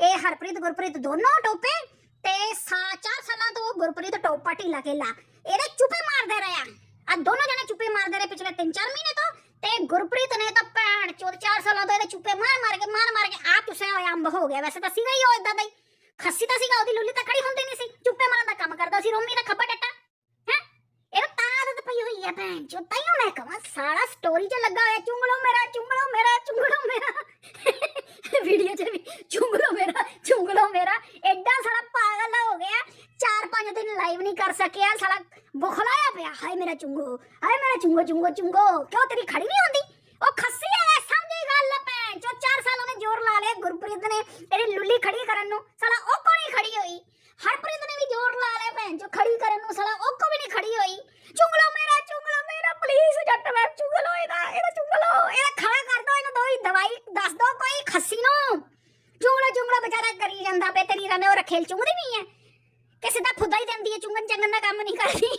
ਇਹ ਹਰਪ੍ਰੀਤ, ਗੁਰਪ੍ਰੀਤ ਦੋਨੋਂ ਟੋਪੇ ਤੇ ਸਾ ਚਾਰ ਸਾਲਾਂ ਤੋਂ ਗੁਰਪ੍ਰੀਤ ਟੋਪਾ ਢੀਲਾ ਕੇਲਾ ਇਹਦੇ ਚੁੱਪੇ ਮਾਰਦੇ ਰਹੇ। ਆ ਆ ਦੋਨੋਂ ਜਣੇ ਚੁੱਪੇ ਮਾਰਦੇ ਰਹੇ ਪਿਛਲੇ 3-4 ਮਹੀਨੇ ਤੋਂ, ਤੇ ਗੁਰਪ੍ਰੀਤ ਨੇ ਤਾਂ ਭੈਣ ਚੋਦ 4 ਸਾਲਾਂ ਤੋਂ ਇਹਦੇ ਚੁੱਪੇ ਮਾਰ ਮਾਰ ਕੇ, ਮਾਰ ਮਾਰ ਕੇ ਆਪ ਤੁਸੀਂ ਹੋਇਆ, ਅੰਬ ਹੋ ਗਿਆ। ਵੈਸੇ ਤਾਂ ਸੀਗਾ ਹੀ ਉਹ ਇਦਾਂ ਦਾ ਹੀ। ਖੱਸੀ ਤਾਂ ਸੀਗਾ, ਉਹਦੀ ਲੁੱਲੀ ਤਾਂ ਖੜੀ ਹੁੰਦੀ ਨਹੀਂ ਸੀ। ਚੁੱਪੇ ਮਾਰਨ ਦਾ ਕੰਮ ਕਰਦਾ ਸੀ, ਰੋਮੀ ਦਾ ਖੱਬਾ ਟੱਟਾ। ਇਹ ਤਾਂ ਆਦਤ ਪਈ ਹੋਈ ਹੈ ਭੈਣ ਚੋ ਤਾਈਓ ਮੈਂ ਕਹਾਂ ਸਾਰਾ ਸਟੋਰੀ 'ਚ ਲੱਗਾ ਹੋਇਆ, ਚੁੰਗਲੋ ਮੇਰਾ ਚੁੰਗਲੋ ਮੇਰਾ ਚੁੰਗਲੋ ਮੇਰਾ। ਵੀਡੀਓ 'ਚ ਵੀ, ਚੁੰਗਲੋ ਮੇਰਾ ਚੁੰਗਲੋ ਮੇਰਾ। ਐਡਾ ਸਾਲਾ ਪਾਗਲ ਹੋ ਗਿਆ, ਚਾਰ ਪੰਜ ਦਿਨ ਲਾਈਵ ਨਹੀਂ ਕਰ ਸਕਿਆ, ਸਾਲਾ ਬੁਖਲਾਇਆ ਪਿਆ। ਹਾਏ ਮੇਰਾ ਚੁੰਗੋ, ਹਾਏ ਮੇਰਾ ਚੁੰਗੋ ਚੁੰਗੋ ਚੁੰਗੋ, ਕਿਉਂ ਤੇਰੀ ਖੜੀ ਨਹੀਂ ਹੁੰਦੀ ਉਹ ਖੱਸੀ ਹੈ ਸਮਝੀ ਗੱਲ ਭੈਣ ਚੋ ਚਾਰ ਸਾਲ ਉਹਨੇ ਜ਼ੋਰ ਲਾ ਲਿਆ ਗੁਰਪ੍ਰੀਤ ਨੇ ਇਹਦੀ ਲੁੱਲੀ ਖੜੀ ਕਰਨ ਨੂੰ ਸਾਲਾ ਉਹ ਕੋ ਨਹੀਂ ਖੜੀ ਹੋਈ ਹਰਪ੍ਰੀਤ ਨੇ ਵੀ ਜ਼ੋਰ ਲਾ ਲਿਆ ਭੈਣ ਚੋ ਖੜੀ ਕਰਨ ਨੂੰ ਸਾਲਾ ਉਹ ਕੋ ਵੀ ਨਹੀਂ ਖੜੀ ਹੋਈ ਚੁੰਗਲੋ ਮੇਰਾ ਚੁੰਗਲੋ ਮੇਰਾ ਪਲੀਜ਼ ਜੱਟ ਮੈਂ ਚੁੰਗਲੋ ਇਹਦਾ ਇਹਦਾ ਚੁੰਗਲੋ ਇਹਦਾ ਖੜਾ ਕਰ ਦੋ ਇਹਨੂੰ ਦੋਈ ਦਵਾਈ ਦੱਸ ਦੋ ਕੋਈ ਖੱਸੀ ਨੂੰ ਚੁੰਗਲਾ ਚੁੰਗਲਾ ਵਿਚਾਰਾ ਕਰੀ ਜਾਂਦਾ ਪੇ ਤੇਰੀ ਰਨੇ ਉਹ ਰਖੇਲ ਚੁੰਗਦੀ ਨਹੀਂ ਹੈ ਕਿਸੇ ਦਾ ਫੁੱਦਾ ਹੀ ਦਿੰਦੀ ਹੈ ਚੁੰਗਨ ਚੰਗਨ ਦਾ ਕੰਮ ਨਹੀਂ ਕਰਦੀ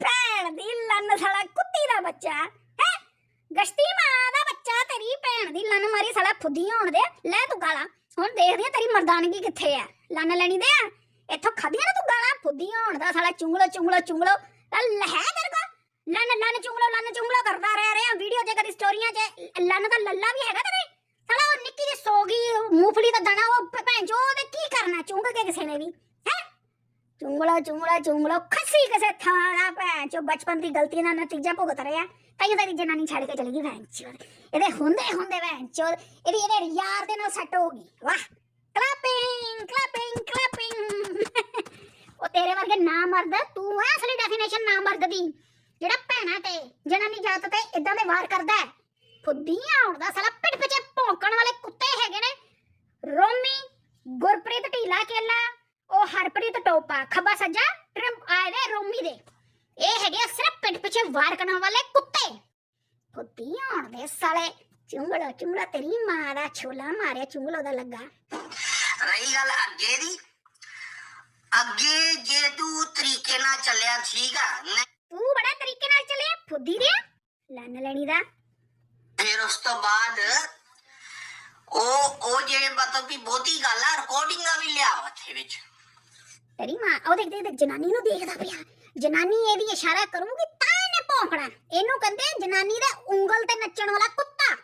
ਭੈਣ ਦੀ ਲੰਨ ਸਾਲਾ ਕੁੱਤੀ ਦਾ ਬੱਚਾ ਹੈ ਗਸ਼ਤੀ ਮਾਂ ਦਾ ਬੱਚਾ ਤੇਰੀ ਭੈਣ ਦੀ ਲੰਨ ਮਾਰੀ ਸਾਲਾ ਫੁੱਦੀ ਹੋਣ ਦੇ ਲੈ ਤੂੰ ਗਾਲਾਂ ਹੁਣ ਦੇਖਦੀ ਆ ਤੇਰੀ ਮਰਦਾਨਗੀ ਕਿੱਥੇ ਆ ਲੰਨ ਲੈਣੀ ਦੇ ਆ ਇੱਥੋਂ ਖਾਦੀਆਂ ਨਾ ਤੂੰ ਗਾਲਾਂ ਫੁੱਦੀ ਹੋਣ ਦਾ ਸਾਲਾ ਚੁੰਗਲੋ ਚੁੰਗਲੋ ਚੁੰਗਲੋ ਲਹਿ ਤੇਰੇ ਕੋ ਲੰਨ ਲੰਨ ਚੁੰਗਲੋ ਲੰਨ ਚੁੰਗਲੋ ਕਰਦਾ ਰਹਿ ਰਿਹਾ ਵੀਡੀਓ 'ਚ ਕਦੀ ਸਟੋਰੀਆਂ 'ਚ ਲੰਨ ਦਾ ਲੱਲਾ ਵੀ ਹੈਗਾ ਤੇਰੇ ਸਾਲਾ ਉਹ ਨਿੱਕੀ ਜਿਹੀ ਸੋਗੀ ਮੂੰਗਫਲੀ ਦਾ ਦਾਣਾ ਉਹ ਭ- ਭੈਣ ਚੋ ਉਹਦੇ ਕੀ ਕਰਨਾ ਚੁੰਗ ਕੇ ਕਿਸੇ ਨੇ ਵੀ ਹੈ ਚੁੰਗਲਾ ਚੁੰਗਲਾ ਖੱਸੀ ਕਿਸੇ ਥਾਂ ਭੈਣ ਚੋ ਬਚਪਨ ਦੀ ਗਲਤੀ ਦਾ ਨਤੀਜਾ ਭੁਗਤ ਰਿਹਾ ਤਾਈਓ ਤੇਰੀ ਜਨਾਨੀ ਛੱਡ ਕੇ ਚਲੀ ਗਈ ਭੈਣ ਚੋ ਇਹਦੇ ਹੁੰਦੇ ਹੁੰਦੇ ਭੈਣ ਚੋ ਇਹਦੀ ਇਹਦੇ ਯਾਰ ਦੇ ਨਾਲ ਸੈੱਟ ਹੋ ਗਈ। ਵਾਹ! ਕਲੈਪਿੰਗ ਕਲੈਪਿੰਗ ਕਲੈਪਿੰਗ ਉਹ ਤੇਰੇ ਵਰਗੇ ਨਾ ਮਰਦ, ਤੂੰ ਹੈ ਅਸਲੀ ਡੈਫੀਨੇਸ਼ਨ ਨਾ ਮਰਦ ਦੀ। ਜਿਹੜਾ ਭੈਣਾ ਤੇ, ਜਨਾਨੀ ਜਾਤ ਤੇ ਇਦਾਂ ਦੇ ਵਾਰ ਕਰਦਾ ਹੈ। ਫੁੱਦੀਆਂ ਆਉਂਦਾ ਸਾਲਾ, ਪਿੱਠ ਪਿੱਛੇ ਭੌਂਕਣ ਵਾਲੇ ਕੁੱਤੇ ਹੈਗੇ ਨੇ। ਰੋਮੀ, ਗੁਰਪ੍ਰੀਤ ਢੀਲਾ ਕੇਲਾ ਉਹ ਹਰਪ੍ਰੀਤ ਟੋਪਾ ਖੱਬਾ ਸੱਜਾ ਟ੍ਰਿਮ ਆਏ ਨੇ ਰੋਮੀ ਦੇ ਇਹ ਹੈਗੇ ਆ ਸਿਰਫ ਪਿੱਠ ਪਿੱਛੇ ਵਾਰ ਕਰਨ ਵਾਲੇ ਕੁੱਤੇ ਫੁੱਦੀਆਂ ਆਉਂਦੇ ਸਾਲੇ ਚੁੰਗਲੋ ਚੁੰਗਲਾ ਤੇਰੀ ਮਾਂ ਦਾ ਛੋਲਾ ਮਾਰਿਆ ਚੁੰਗਲੋ ਦਾ ਲੱਗਾ ਰਹੀ ਗੱਲ ਅੱਗੇ ਦੀ ਅੱਗੇ ਜੇ ਤੂੰ ਤਰੀਕੇ ਨਾਲ ਚੱਲਿਆ ਠੀਕ ਆ ਨਹੀਂ ਤੂੰ ਬੜਾ ਤਰੀਕੇ ਨਾਲ ਚੱਲਿਆ ਫੁੱਦੀ ਰਿਆ ਲੰਨ ਲੈਣੀ ਦਾ ਫਿਰ ਉਸ ਤੋਂ ਬਾਅਦ ਉਹ ਉਹ ਜਿਹੜੇ ਮਤਲਬ ਕਿ ਬਹੁਤੀ ਗੱਲ ਆ ਰਿਕਾਰਡਿੰਗਾਂ ਵੀ ਲਿਆ ਉੱਥੇ ਵਿੱਚ ਤੇਰੀ ਮਾਂ ਉਹ ਦੇਖ ਦੇਖ ਦੇਖ, ਜਨਾਨੀ ਨੂੰ ਦੇਖਦਾ ਪਿਆ। ਜਨਾਨੀ ਇਹਦੀ ਇਸ਼ਾਰਾ ਕਰੂਗੀ ਤਾਂ ਇਹਨੇ ਭੌਂਕਣਾ। ਇਹਨੂੰ ਕਹਿੰਦੇ ਆ ਜਨਾਨੀ ਦਾ ਉਂਗਲ ਤੇ ਨੱਚਣ ਵਾਲਾ ਕੁੱਤਾ।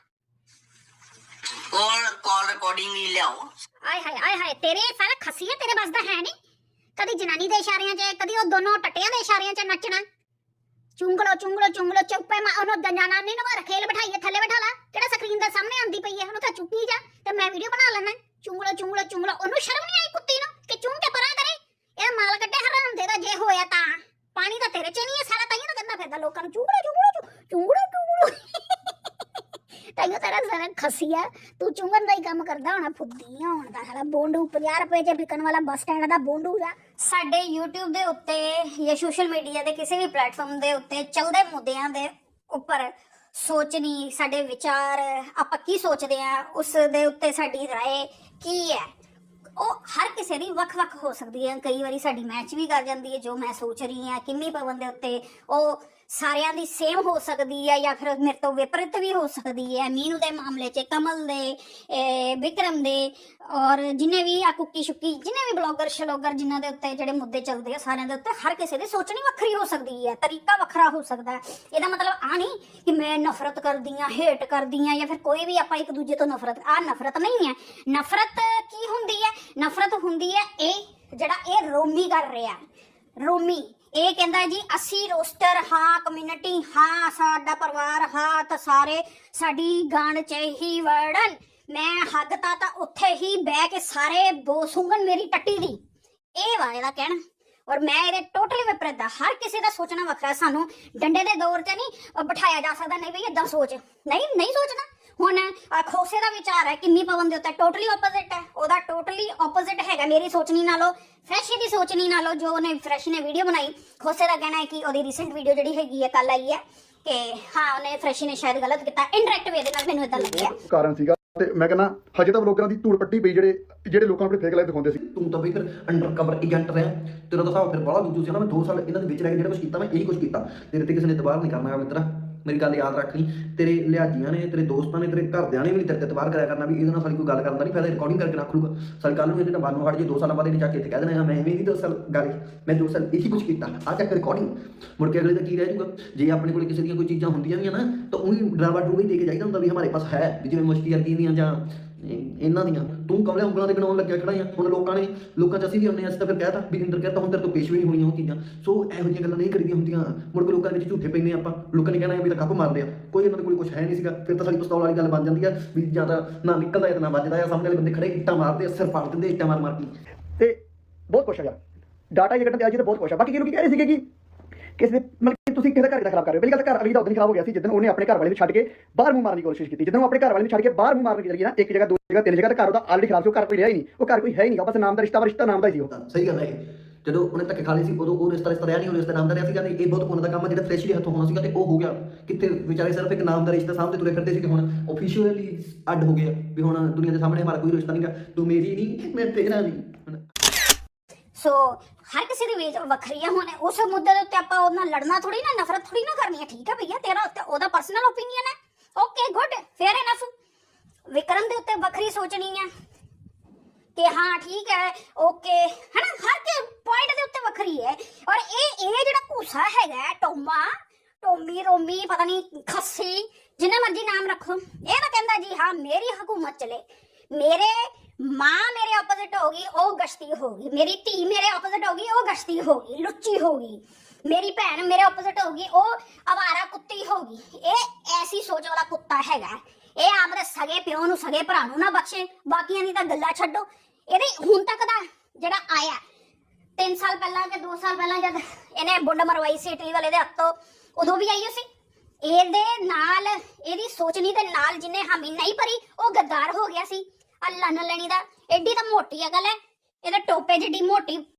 ਕੋਲ ਕਾਲ ਰਿਕਾਰਡਿੰਗ ਹੀ ਲਿਆਓ। ਆਏ ਹਾਏ ਆਏ ਹਾਏ ਤੇਰੇ ਸਾਰਾ ਖਸੀਏ ਤੇਰੇ ਬਸ ਦਾ ਹੈ ਨਹੀਂ। ਕਦੀ ਜਨਾਨੀ ਦੇ ਇਸ਼ਾਰਿਆਂ 'ਚ ਕਦੀ ਉਹ ਦੋਨੋਂ ਟੱਟਿਆਂ ਦੇ ਇਸ਼ਾਰਿਆਂ 'ਚ ਨੱਚਣਾ। ਚੁੰਗਲੋ ਚੁੰਗਲੋ ਚੁੰਗਲੋ ਚੁੱਪੇ ਮਾ ਉਹਨੂੰ ਜਨਾਨੀ ਨੂੰ ਮਾਰ ਖੇਲ ਬਿਠਾਈਏ ਥੱਲੇ ਬਿਠਾ ਲਾ। ਕਿਹੜਾ ਸਕਰੀਨ ਦੇ ਸਾਹਮਣੇ ਆਂਦੀ ਪਈ ਹੈ ਉਹਨੂੰ ਤਾਂ ਚੁੱਕੀ ਜਾ ਤੇ ਮੈਂ ਵੀਡੀਓ ਬਣਾ ਲੈਣਾ ਚੁੰਗਲੋ ਚੁੰਗਲੋ ਚੁੰਗਲੋ ਉਹਨੂੰ ਸ਼ਰਮ ਨਹੀਂ ਆਈ ਕੁੱਤੀ ਨੂੰ ਕਿ ਚੁੰਗ ਕੇ ਪਰਾਂ ਕਰੇ ਇਹ ਮਾਲ ਕੱਢੇ ਹਰਾਮ ਦੇ ਦਾ ਜੇ ਹੋਇਆ ਤਾਂ ਪਾਣੀ ਤਾਂ ਤੇਰੇ 'ਚ ਨਹੀਂ ਹੈ ਸਾਰਾ ਤਾਈਓ ਤਾਂ ਕਹਿੰਦਾ ਫਿਰਦਾ ਲੋਕਾਂ ਨੂੰ ਚੁੰਗਲੋ ਚੁੰਗਲੋ ਚੁੰਗਲੋ ਚੁੰਗਲੋ ਤਾਈਓ ਤੇਰਾ ਸਾਰਾ ਖਸੀਆ ਤੂੰ ਚੁੰਗਣ ਦਾ ਹੀ ਕੰਮ ਕਰਦਾ ਹੋਣਾ ਫੁੱਦੀਆਂ ਹੋਣ ਦਾ ਸਾਲਾ ਬੋਂਡੂ 50 ਰੁਪਏ 'ਚ ਵਿਕਣ ਵਾਲਾ ਬੱਸ ਸਟੈਂਡ ਦਾ ਬੋਂਡੂ ਜਾ ਸਾਡੇ YouTube ਦੇ ਉੱਤੇ ਜਾਂ ਸੋਸ਼ਲ ਮੀਡੀਆ ਦੇ ਕਿਸੇ ਵੀ ਪਲੇਟਫਾਰਮ ਦੇ ਉੱਤੇ ਚੱਲਦੇ ਮੁੱਦਿਆਂ ਦੇ ਉੱਪਰ ਸੋਚਣੀ ਸਾਡੇ ਵਿਚਾਰ ਆਪਾਂ ਕੀ ਸੋਚਦੇ ਆ ਉਸ ਦੇ ਉੱਤੇ ਸਾਡੀ رائے ਕੀ ਹੈ ਉਹ ਹਰ ਕਿਸੇ ਦੀ ਵੱਖ-ਵੱਖ ਹੋ ਸਕਦੀ ਹੈ। ਕਈ ਵਾਰੀ ਸਾਡੀ ਮੈਚ ਵੀ ਕਰ ਜਾਂਦੀ ਹੈ, ਜੋ ਮੈਂ ਸੋਚ ਰਹੀ ਹਾਂ, ਕਿੰਨੀ ਪਵਨ ਦੇ ਉੱਤੇ ਉਹ ਸਾਰਿਆਂ ਦੀ ਸੇਮ ਹੋ ਸਕਦੀ ਹੈ ਜਾਂ ਫਿਰ ਮੇਰੇ ਤੋਂ ਵਿਪਰੀਤ ਵੀ ਹੋ ਸਕਦੀ ਹੈ। ਮੀਨੂ ਦੇ ਮਾਮਲੇ 'ਚ, ਕਮਲ ਦੇ ਵਿਕਰਮ ਦੇ ਔਰ ਜਿੰਨੇ ਵੀ ਆ ਕੁੱਕੀ ਸ਼ੁੱਕੀ, ਜਿੰਨੇ ਵੀ ਬਲੌਗਰ, ਸ਼ਲੋਗਰ ਜਿਨ੍ਹਾਂ ਦੇ ਉੱਤੇ ਜਿਹੜੇ ਮੁੱਦੇ ਚੱਲਦੇ ਆ, ਸਾਰਿਆਂ ਦੇ ਉੱਤੇ ਹਰ ਕਿਸੇ ਦੀ ਸੋਚਣੀ ਵੱਖਰੀ ਹੋ ਸਕਦੀ ਹੈ, ਤਰੀਕਾ ਵੱਖਰਾ ਹੋ ਸਕਦਾ ਹੈ। ਇਹਦਾ ਮਤਲਬ ਆ ਨਹੀਂ ਕਿ ਮੈਂ ਨਫ਼ਰਤ ਕਰਦੀ ਆ ਹੇਟ ਕਰਦੀ ਆ ਜਾਂ ਫਿਰ ਕੋਈ ਵੀ ਆਪਾਂ ਇੱਕ ਦੂਜੇ ਤੋਂ ਨਫ਼ਰਤ ਆ ਨਫ਼ਰਤ ਨਹੀਂ ਹੈ। ਨਫ਼ਰਤ ਕੀ ਹੁੰਦੀ ਹੈ? ਨਫ਼ਰਤ ਹੁੰਦੀ ਹੈ ਇਹ ਜਿਹੜਾ ਇਹ ਰੋਮੀ ਕਰ ਰਿਹਾ ਰੋਮੀ ਇਹ ਕਹਿੰਦਾ ਜੀ, ਅਸੀਂ ਰੋਸਟਰ ਹਾਂ ਕਮਿਊਨਿਟੀ ਹਾਂ, ਸਾਡਾ ਪਰਿਵਾਰ ਹਾਂ, ਤਾਂ ਸਾਰੇ ਸਾਡੀ ਗਾਣ ਚ ਹੀ ਵੜਨ ਮੈਂ ਹੱਦ ਤਾਂ ਉੱਥੇ ਹੀ ਬਹਿ ਕੇ ਸਾਰੇ ਬੋਸੂੰਗਨ ਮੇਰੀ ਟੱਟੀ ਦੀ। ਇਹ ਵਾ ਇਹਦਾ ਕਹਿਣਾ। ਔਰ ਮੈਂ ਇਹਦੇ ਟੋਟਲੀ ਵਿਪਰੀਤ ਦਾ, ਹਰ ਕਿਸੇ ਦਾ ਸੋਚਣਾ ਵੱਖਰਾ ਸਾਨੂੰ। ਡੰਡੇ ਦੇ ਦੌਰ 'ਚ ਨਹੀਂ ਬਿਠਾਇਆ ਜਾ ਸਕਦਾ, ਨਹੀਂ ਬਈ ਇਦਾਂ ਸੋਚ। ਨਹੀਂ ਨਹੀਂ ਸੋਚਣਾ। ਹੁਣ ਅਹ, ਖੋਸੇ ਦਾ ਵਿਚਾਰ ਹੈ ਕਿੰਨੀ ਪਵਨ ਦੇ ਉੱਤੇ ਟੋਟਲੀ ਆਪੋਜ਼ਿਟ ਹੈ। ਉਹਦਾ ਟੋਟਲੀ ਆਪੋਜ਼ਿਟ ਹੈਗਾ ਮੇਰੀ ਸੋਚਣੀ ਨਾਲੋਂ ਫਰੈਸ਼ ਦੀ ਸੋਚਣੀ ਨਾਲੋਂ ਜੋ ਉਹਨੇ ਫਰੈਸ਼ ਨੇ ਵੀਡੀਓ ਬਣਾਈ। ਖੋਸੇ ਦਾ ਕਹਿਣਾ ਹੈ ਕਿ ਉਹਦੀ ਰੀਸੈਂਟ ਵੀਡੀਓ ਜਿਹੜੀ ਹੈਗੀ ਹੈ ਕੱਲ ਆਈ ਹੈ ਕਿ ਹਾਂ ਉਹਨੇ ਫਰੈਸ਼ ਨੇ ਸ਼ਾਇਦ ਗਲਤ ਕੀਤਾ। ਇਨਡਾਇਰੈਕਟ ਵੇ ਦੇ ਨਾਲ ਮੈਨੂੰ ਇਦਾਂ ਲੱਗਿਆ। ਕਾਰਨ ਸੀਗਾ ਤੇ ਮੈਂ ਕਹਿੰਦਾ ਹਜੇ ਤਾਂ ਵਲੋਗਰਾਂ ਦੀ ਧੂੜ ਪੱਟੀ ਪਈ ਜਿਹੜੇ ਜਿਹੜੇ ਲੋਕਾਂ ਆਪਣੇ ਫੇਕ ਲਾਈਫ ਦਿਖਾਉਂਦੇ ਸੀ। ਤੂੰ ਤਾਂ ਬਈ ਫਿਰ ਅੰਡਰ ਕਵਰ ਏਜੰਟ ਰਿਹਾ। ਤੇਰਾ ਤਾਂ ਹਿਸਾਬ ਫਿਰ ਬੜਾ ਦੂਜੂ ਸੀ ਨਾ ਮੈਂ 2 ਸਾਲ ਇਹਨਾਂ ਦੇ ਵਿੱਚ ਰਹਿ ਕੇ ਜਿਹੜਾ ਕੁਝ ਕੀਤਾ ਮੈਂ ਇਹੀ ਕੁਝ ਕੀਤਾ। ਤੇਰੇ ਤੇ ਕਿਸੇ ਨੇ ਦਬਾਅ ਨਹੀਂ ਕਰਨਾ ਮਿੱਤਰਾ। ਮੇਰੀ ਗੱਲ ਯਾਦ ਰੱਖ ਲਈ। ਤੇਰੇ ਲਿਹਾਜੀਆਂ ਨੇ, ਤੇਰੇ ਦੋਸਤਾਂ ਨੇ, ਤੇਰੇ ਘਰਦਿਆਂ ਨੇ ਵੀ ਤੇਰੇ ਤੇ ਦਬਾਅ ਕਰਿਆ ਕਰਨਾ ਵੀ ਇਹਦੇ ਨਾਲ ਸਾਡੀ ਕੋਈ ਗੱਲ ਕਰਨ ਦਾ ਨਹੀਂ ਫਾਇਦਾ ਰਿਕਾਰਡਿੰਗ ਕਰਕੇ ਰੱਖ ਲੂਗਾ ਸਾਲ ਕੱਲ ਨੂੰ ਇਹਦੇ ਨਾਲ ਬਾਨੂੰ ਹਟ ਜੇ 2 ਸਾਲਾਂ ਬਾਅਦ ਇਹਨੇ ਜਾ ਕੇ ਇੱਥੇ ਕਹਿ ਦੇਣਾ ਮੈਂ ਐਵੇਂ ਨਹੀਂ 2 ਸਾਲ ਗੱਲ ਮੈਂ ਦੋ ਸਾਲ ਇਹੀ ਕੁਝ ਕੀਤਾ। ਆ ਚੱਕ ਰਿਕਾਰਡਿੰਗ ਮੁੜ ਕੇ ਅਗਲੇ ਦਾ ਕੀ ਰਹਿ ਜਾਊਗਾ? ਜੇ ਆਪਣੇ ਕੋਲ ਕਿਸੇ ਦੀਆਂ ਕੋਈ ਚੀਜ਼ਾਂ ਹੁੰਦੀਆਂ ਵੀ ਆ ਨਾ, ਤਾਂ ਉਹੀ ਡਰਾਵਾ ਡਰੂਵਾ ਹੀ ਦੇ ਕੇ ਜਾਈਦਾ ਹੁੰਦਾ ਵੀ ਹਮਾਰੇ ਪਾਸ ਹੈ, ਵੀ ਜਿਵੇਂ ਮੁਸ਼ਕੀ ਵਰਗੀ ਦੀਆਂ ਜਾਂ ਇਹਨਾਂ ਦੀਆਂ। ਤੂੰ ਕਮਲੇ ਉਂਗਲਾਂ ਦੇ ਬਣਾਉਣ ਲੱਗਿਆ ਖੜਾ ਆ। ਹੁਣ ਲੋਕਾਂ ਨੇ ਲੋਕਾਂ ਚ ਅਸੀਂ ਵੀ ਹੁੰਨੇ ਆ ਅਸੀਂ ਤਾਂ ਫਿਰ ਕਹਿਤਾ ਵੀ ਇੰਦਰ ਕਹਿਤਾ ਹੁਣ ਤੇਰੇ ਤੋਂ ਪੇਸ਼ ਵੀ ਨਹੀਂ ਹੋਈਆਂ ਉਹ ਚੀਜ਼ਾਂ। ਸੋ ਇਹੋ ਜਿਹੀਆਂ ਗੱਲਾਂ ਨਹੀਂ ਕਰੀਦੀਆਂ ਹੁੰਦੀਆਂ। ਮੁੜ ਕੇ ਲੋਕਾਂ ਦੇ ਵਿੱਚ ਝੂਠੇ ਪੈਂਦੇ ਆਪਾਂ। ਲੋਕਾਂ ਨੇ ਕਹਿਣਾ ਵੀ ਤਾਂ ਕੱਪ ਮਾਰਦੇ ਆ ਕੋਈ ਇਹਨਾਂ ਦੇ ਕੋਲ ਕੁਝ ਹੈ ਨਹੀਂ ਸੀਗਾ। ਫਿਰ ਤਾਂ ਸਾਡੀ ਪਿਸਤੌਲ ਵਾਲੀ ਗੱਲ ਬਣ ਜਾਂਦੀ ਆ ਵੀ ਜਾਂ ਤਾਂ ਨਾ ਨਿਕਲਦਾ ਜਾਂ ਤਾਂ ਨਾ ਵੱਜਦਾ ਆ। ਸਾਹਮਣੇ ਵਾਲੇ ਬੰਦੇ ਖੜੇ, ਇੱਟਾਂ ਮਾਰਦੇ ਆ, ਸਿਰ ਪਾੜ ਦਿੰਦੇ, ਇੱਟਾਂ ਮਾਰ ਮਾਰ ਕੇ। ਤੇ ਬਹੁਤ ਕੁਛ ਆ ਯਾਰ ਡਾਟਾ ਇਹ ਕੱਢਣ ਤੇ ਅੱਜ ਤਾਂ ਬਹੁਤ ਕੁਛ ਆ। ਬਾਕੀ ਕਿਹਨੂੰ ਕੀ ਕਹਿ ਰਹੇ ਸੀਗੇ ਕਿ ਕਿਸੇ ਦੇ ਮਤਲਬ ਕਿ ਤੁਸੀਂ ਕਿਸੇ ਦਾ ਘਰ ਦਾ ਖਰਾਬ ਕਰ ਰਹੇ ਹੋ? ਪਹਿਲੀ ਗੱਲ ਤਾਂ ਘਰ ਵਾਲੀ ਦਾ ਉਦੋਂ ਹੀ ਖਰਾਬ ਹੋ ਗਿਆ ਸੀ ਜਦੋਂ ਉਹਨੇ ਆਪਣੇ ਘਰ ਵਾਲੇ ਨੂੰ ਛੱਡ ਕੇ ਬਾਹਰ ਮੂੰਹ ਮਾਰਨ ਦੀ ਕੋਸ਼ਿਸ਼ ਕੀਤੀ। ਜਦੋਂ ਉਹ ਆਪਣੇ ਘਰ ਵਾਲੇ ਨੂੰ ਛੱਡ ਕੇ ਬਾਹਰ ਮੂੰਹ ਮਾਰਨ ਦੀ ਚਲੀ ਨਾ, ਇੱਕ ਜਗ੍ਹਾ ਦੋ ਜਗ੍ਹਾ, ਤਿੰਨ ਜਗ੍ਹਾ, ਤਾਂ ਘਰ ਉਹਦਾ ਆਲਰੇਡੀ ਖਰਾਬ ਸੀ, ਉਹ ਘਰ ਕੋਈ ਰਿਹਾ ਹੀ ਨਹੀਂ। ਉਹ ਘਰ ਕੋਈ ਹੈ ਹੀ ਨਹੀਂ, ਬਸ ਨਾਮ ਦਾ ਰਿਸ਼ਤਾ ਰਿਸ਼ਤਾ ਨਾਮ ਦਾ ਹੀ ਸੀ ਉਹ। ਸਹੀ ਗੱਲ ਹੈ ਜਦੋਂ ਉਹਨੇ ਧੱਕੇ ਖਾ ਲਈ ਸੀ, ਉਦੋਂ ਉਹ ਰਿਸ਼ਤਾ ਰਿਸ਼ਤਾ ਰਿਹਾ ਨਹੀਂ, ਉਹ ਰਿਸ਼ਤਾ ਨਾਮ ਦਾ ਰਿਹਾ ਸੀਗਾ ਤੇ ਇਹ ਬਹੁਤ ਉਹਨਾਂ ਦਾ ਕੰਮ ਹੈ ਜਿਹੜਾ ਫਰੈਸ਼ ਦੇ ਹੱਥੋਂ ਹੋਣਾ ਸੀਗਾ ਤੇ ਉਹ ਹੋ ਗਿਆ। ਕਿਤੇ ਵਿਚਾਰੇ ਸਿਰਫ ਇੱਕ ਨਾਮ ਦਾ ਰਿਸ਼ਤਾ ਸਾਹਮਣੇ ਤੁਰੇ ਫਿਰਦੇ ਸੀ ਕਿ ਹੁਣ। ਆਫੀਸ਼ੀਅਲੀ ਅੱਡ ਹੋ ਗਿਆ ਵੀ ਹੁਣ ਦੁਨੀਆ ਦੇ ਸਾਹਮਣੇ ਹਮਾਰਾ ਕੋਈ ਰਿਸ਼ਤਾ ਨਹੀਂਗਾ ਤੂੰ ਮੇਰੀ ਨਹੀਂ, ਮੈਂ ਤੇਰਾ ਨਹੀਂ। ਸੋ ਹਰ ਕਿਸੇ ਦੀ ਵੇਚ ਵੱਖਰੀ ਆ ਹੁਣ ਉਸ ਮੁੱਦੇ ਦੇ ਉੱਤੇ ਆਪਾਂ ਉਹਦੇ ਲੜਨਾ ਥੋੜੀ ਨਾ, ਨਫ਼ਰਤ ਥੋੜੀ ਨਾ ਕਰਨੀ ਹੈ ਠੀਕ ਹੈ ਭਈਆ? ਤੇਰਾ ਉੱਤੇ ਉਹਦਾ ਪਰਸਨਲ ਓਪੀਨੀਅਨ ਹੈ okay good fair enough Vikram ਦੇ ਉੱਤੇ ਵੱਖਰੀ ਸੋਚਣੀ ਹੈ ਕਿ ਹਾਂ, ਠੀਕ ਹੈ ਓਕੇ ਹਨਾ? ਹਰ ਕੇ ਪੁਆਇੰਟ ਦੇ ਉੱਤੇ ਵੱਖਰੀ ਹੈ। ਔਰ ਇਹ ਇਹ ਜਿਹੜਾ ਘੂਸਾ ਹੈਗਾ ਟੋਮਾ, ਟੋਮੀ, ਰੋਮੀ, ਪਤਾ ਨਹੀਂ ਖੱਸੀ, ਜਿੰਨਾ ਮਰਜ਼ੀ ਨਾਮ ਰੱਖੋ। ਇਹ ਤਾਂ ਕਹਿੰਦਾ ਜੀ, ਹਾਂ, ਮੇਰੀ ਹਕੂਮਤ ਚਲੇ। ਮੇਰੇ ਮਾਂ ਮੇਰੇ ਆਪੋਜ਼ਿਟ ਹੋ ਗਈ, ਉਹ ਗਸ਼ਤੀ ਹੋ ਗਈ। ਮੇਰੀ ਧੀ ਮੇਰੇ ਆਪੋਜ਼ਿਟ ਹੋ ਗਈ, ਉਹ ਗਸ਼ਤੀ ਹੋ ਗਈ, ਲੁੱਚੀ ਹੋ ਗਈ। ਮੇਰੀ ਭੈਣ ਮੇਰੇ ਆਪੋਜ਼ਿਟ ਹੋ ਗਈ, ਉਹ ਅਵਾਰਾ ਕੁੱਤੀ ਹੋ ਗਈ। ਇਹ ਐਸੀ ਸੋਚ ਵਾਲਾ ਕੁੱਤਾ ਹੈਗਾ। ਇਹ ਆਪਦੇ ਸਗੇ ਪਿਓ ਨੂੰ, ਸਗੇ ਭਰਾ ਨੂੰ ਨਾ ਬਖਸ਼ੇ। ਬਾਕੀਆਂ ਦੀ ਤਾਂ ਗੱਲਾਂ ਛੱਡੋ। ਇਹਦੇ ਹੁਣ ਤੱਕ ਦਾ ਜਿਹੜਾ ਆਇਆ 3 ਸਾਲ ਪਹਿਲਾਂ ਕਿ 2 ਸਾਲ ਪਹਿਲਾਂ ਜਦ ਇਹਨੇ ਬੁੰਡ ਮਰਵਾਈ ਸੀ ਟੀਵੀ ਵਾਲੇ ਦੇ ਹੱਥੋਂ, ਉਦੋਂ ਵੀ ਆਈ ਸੀ ਇਹਦੇ ਨਾਲ, ਇਹਦੀ ਸੋਚਣੀ ਦੇ ਨਾਲ ਜਿੰਨੇ ਹਾਮੀ ਨਹੀਂ ਭਰੀ, ਉਹ ਗੱਦਾਰ ਹੋ ਗਿਆ ਸੀ। ਅੱਲਾ ਨਾ ਲੈਣੀ ਦਾ ਐਡੀ ਤਾਂ ਮੋਟੀ ਅਕਲ ਹੈ। ਇਹਦੇ ਟੋਪੇ ਜਿੱਡੀ ਮੋਟੀ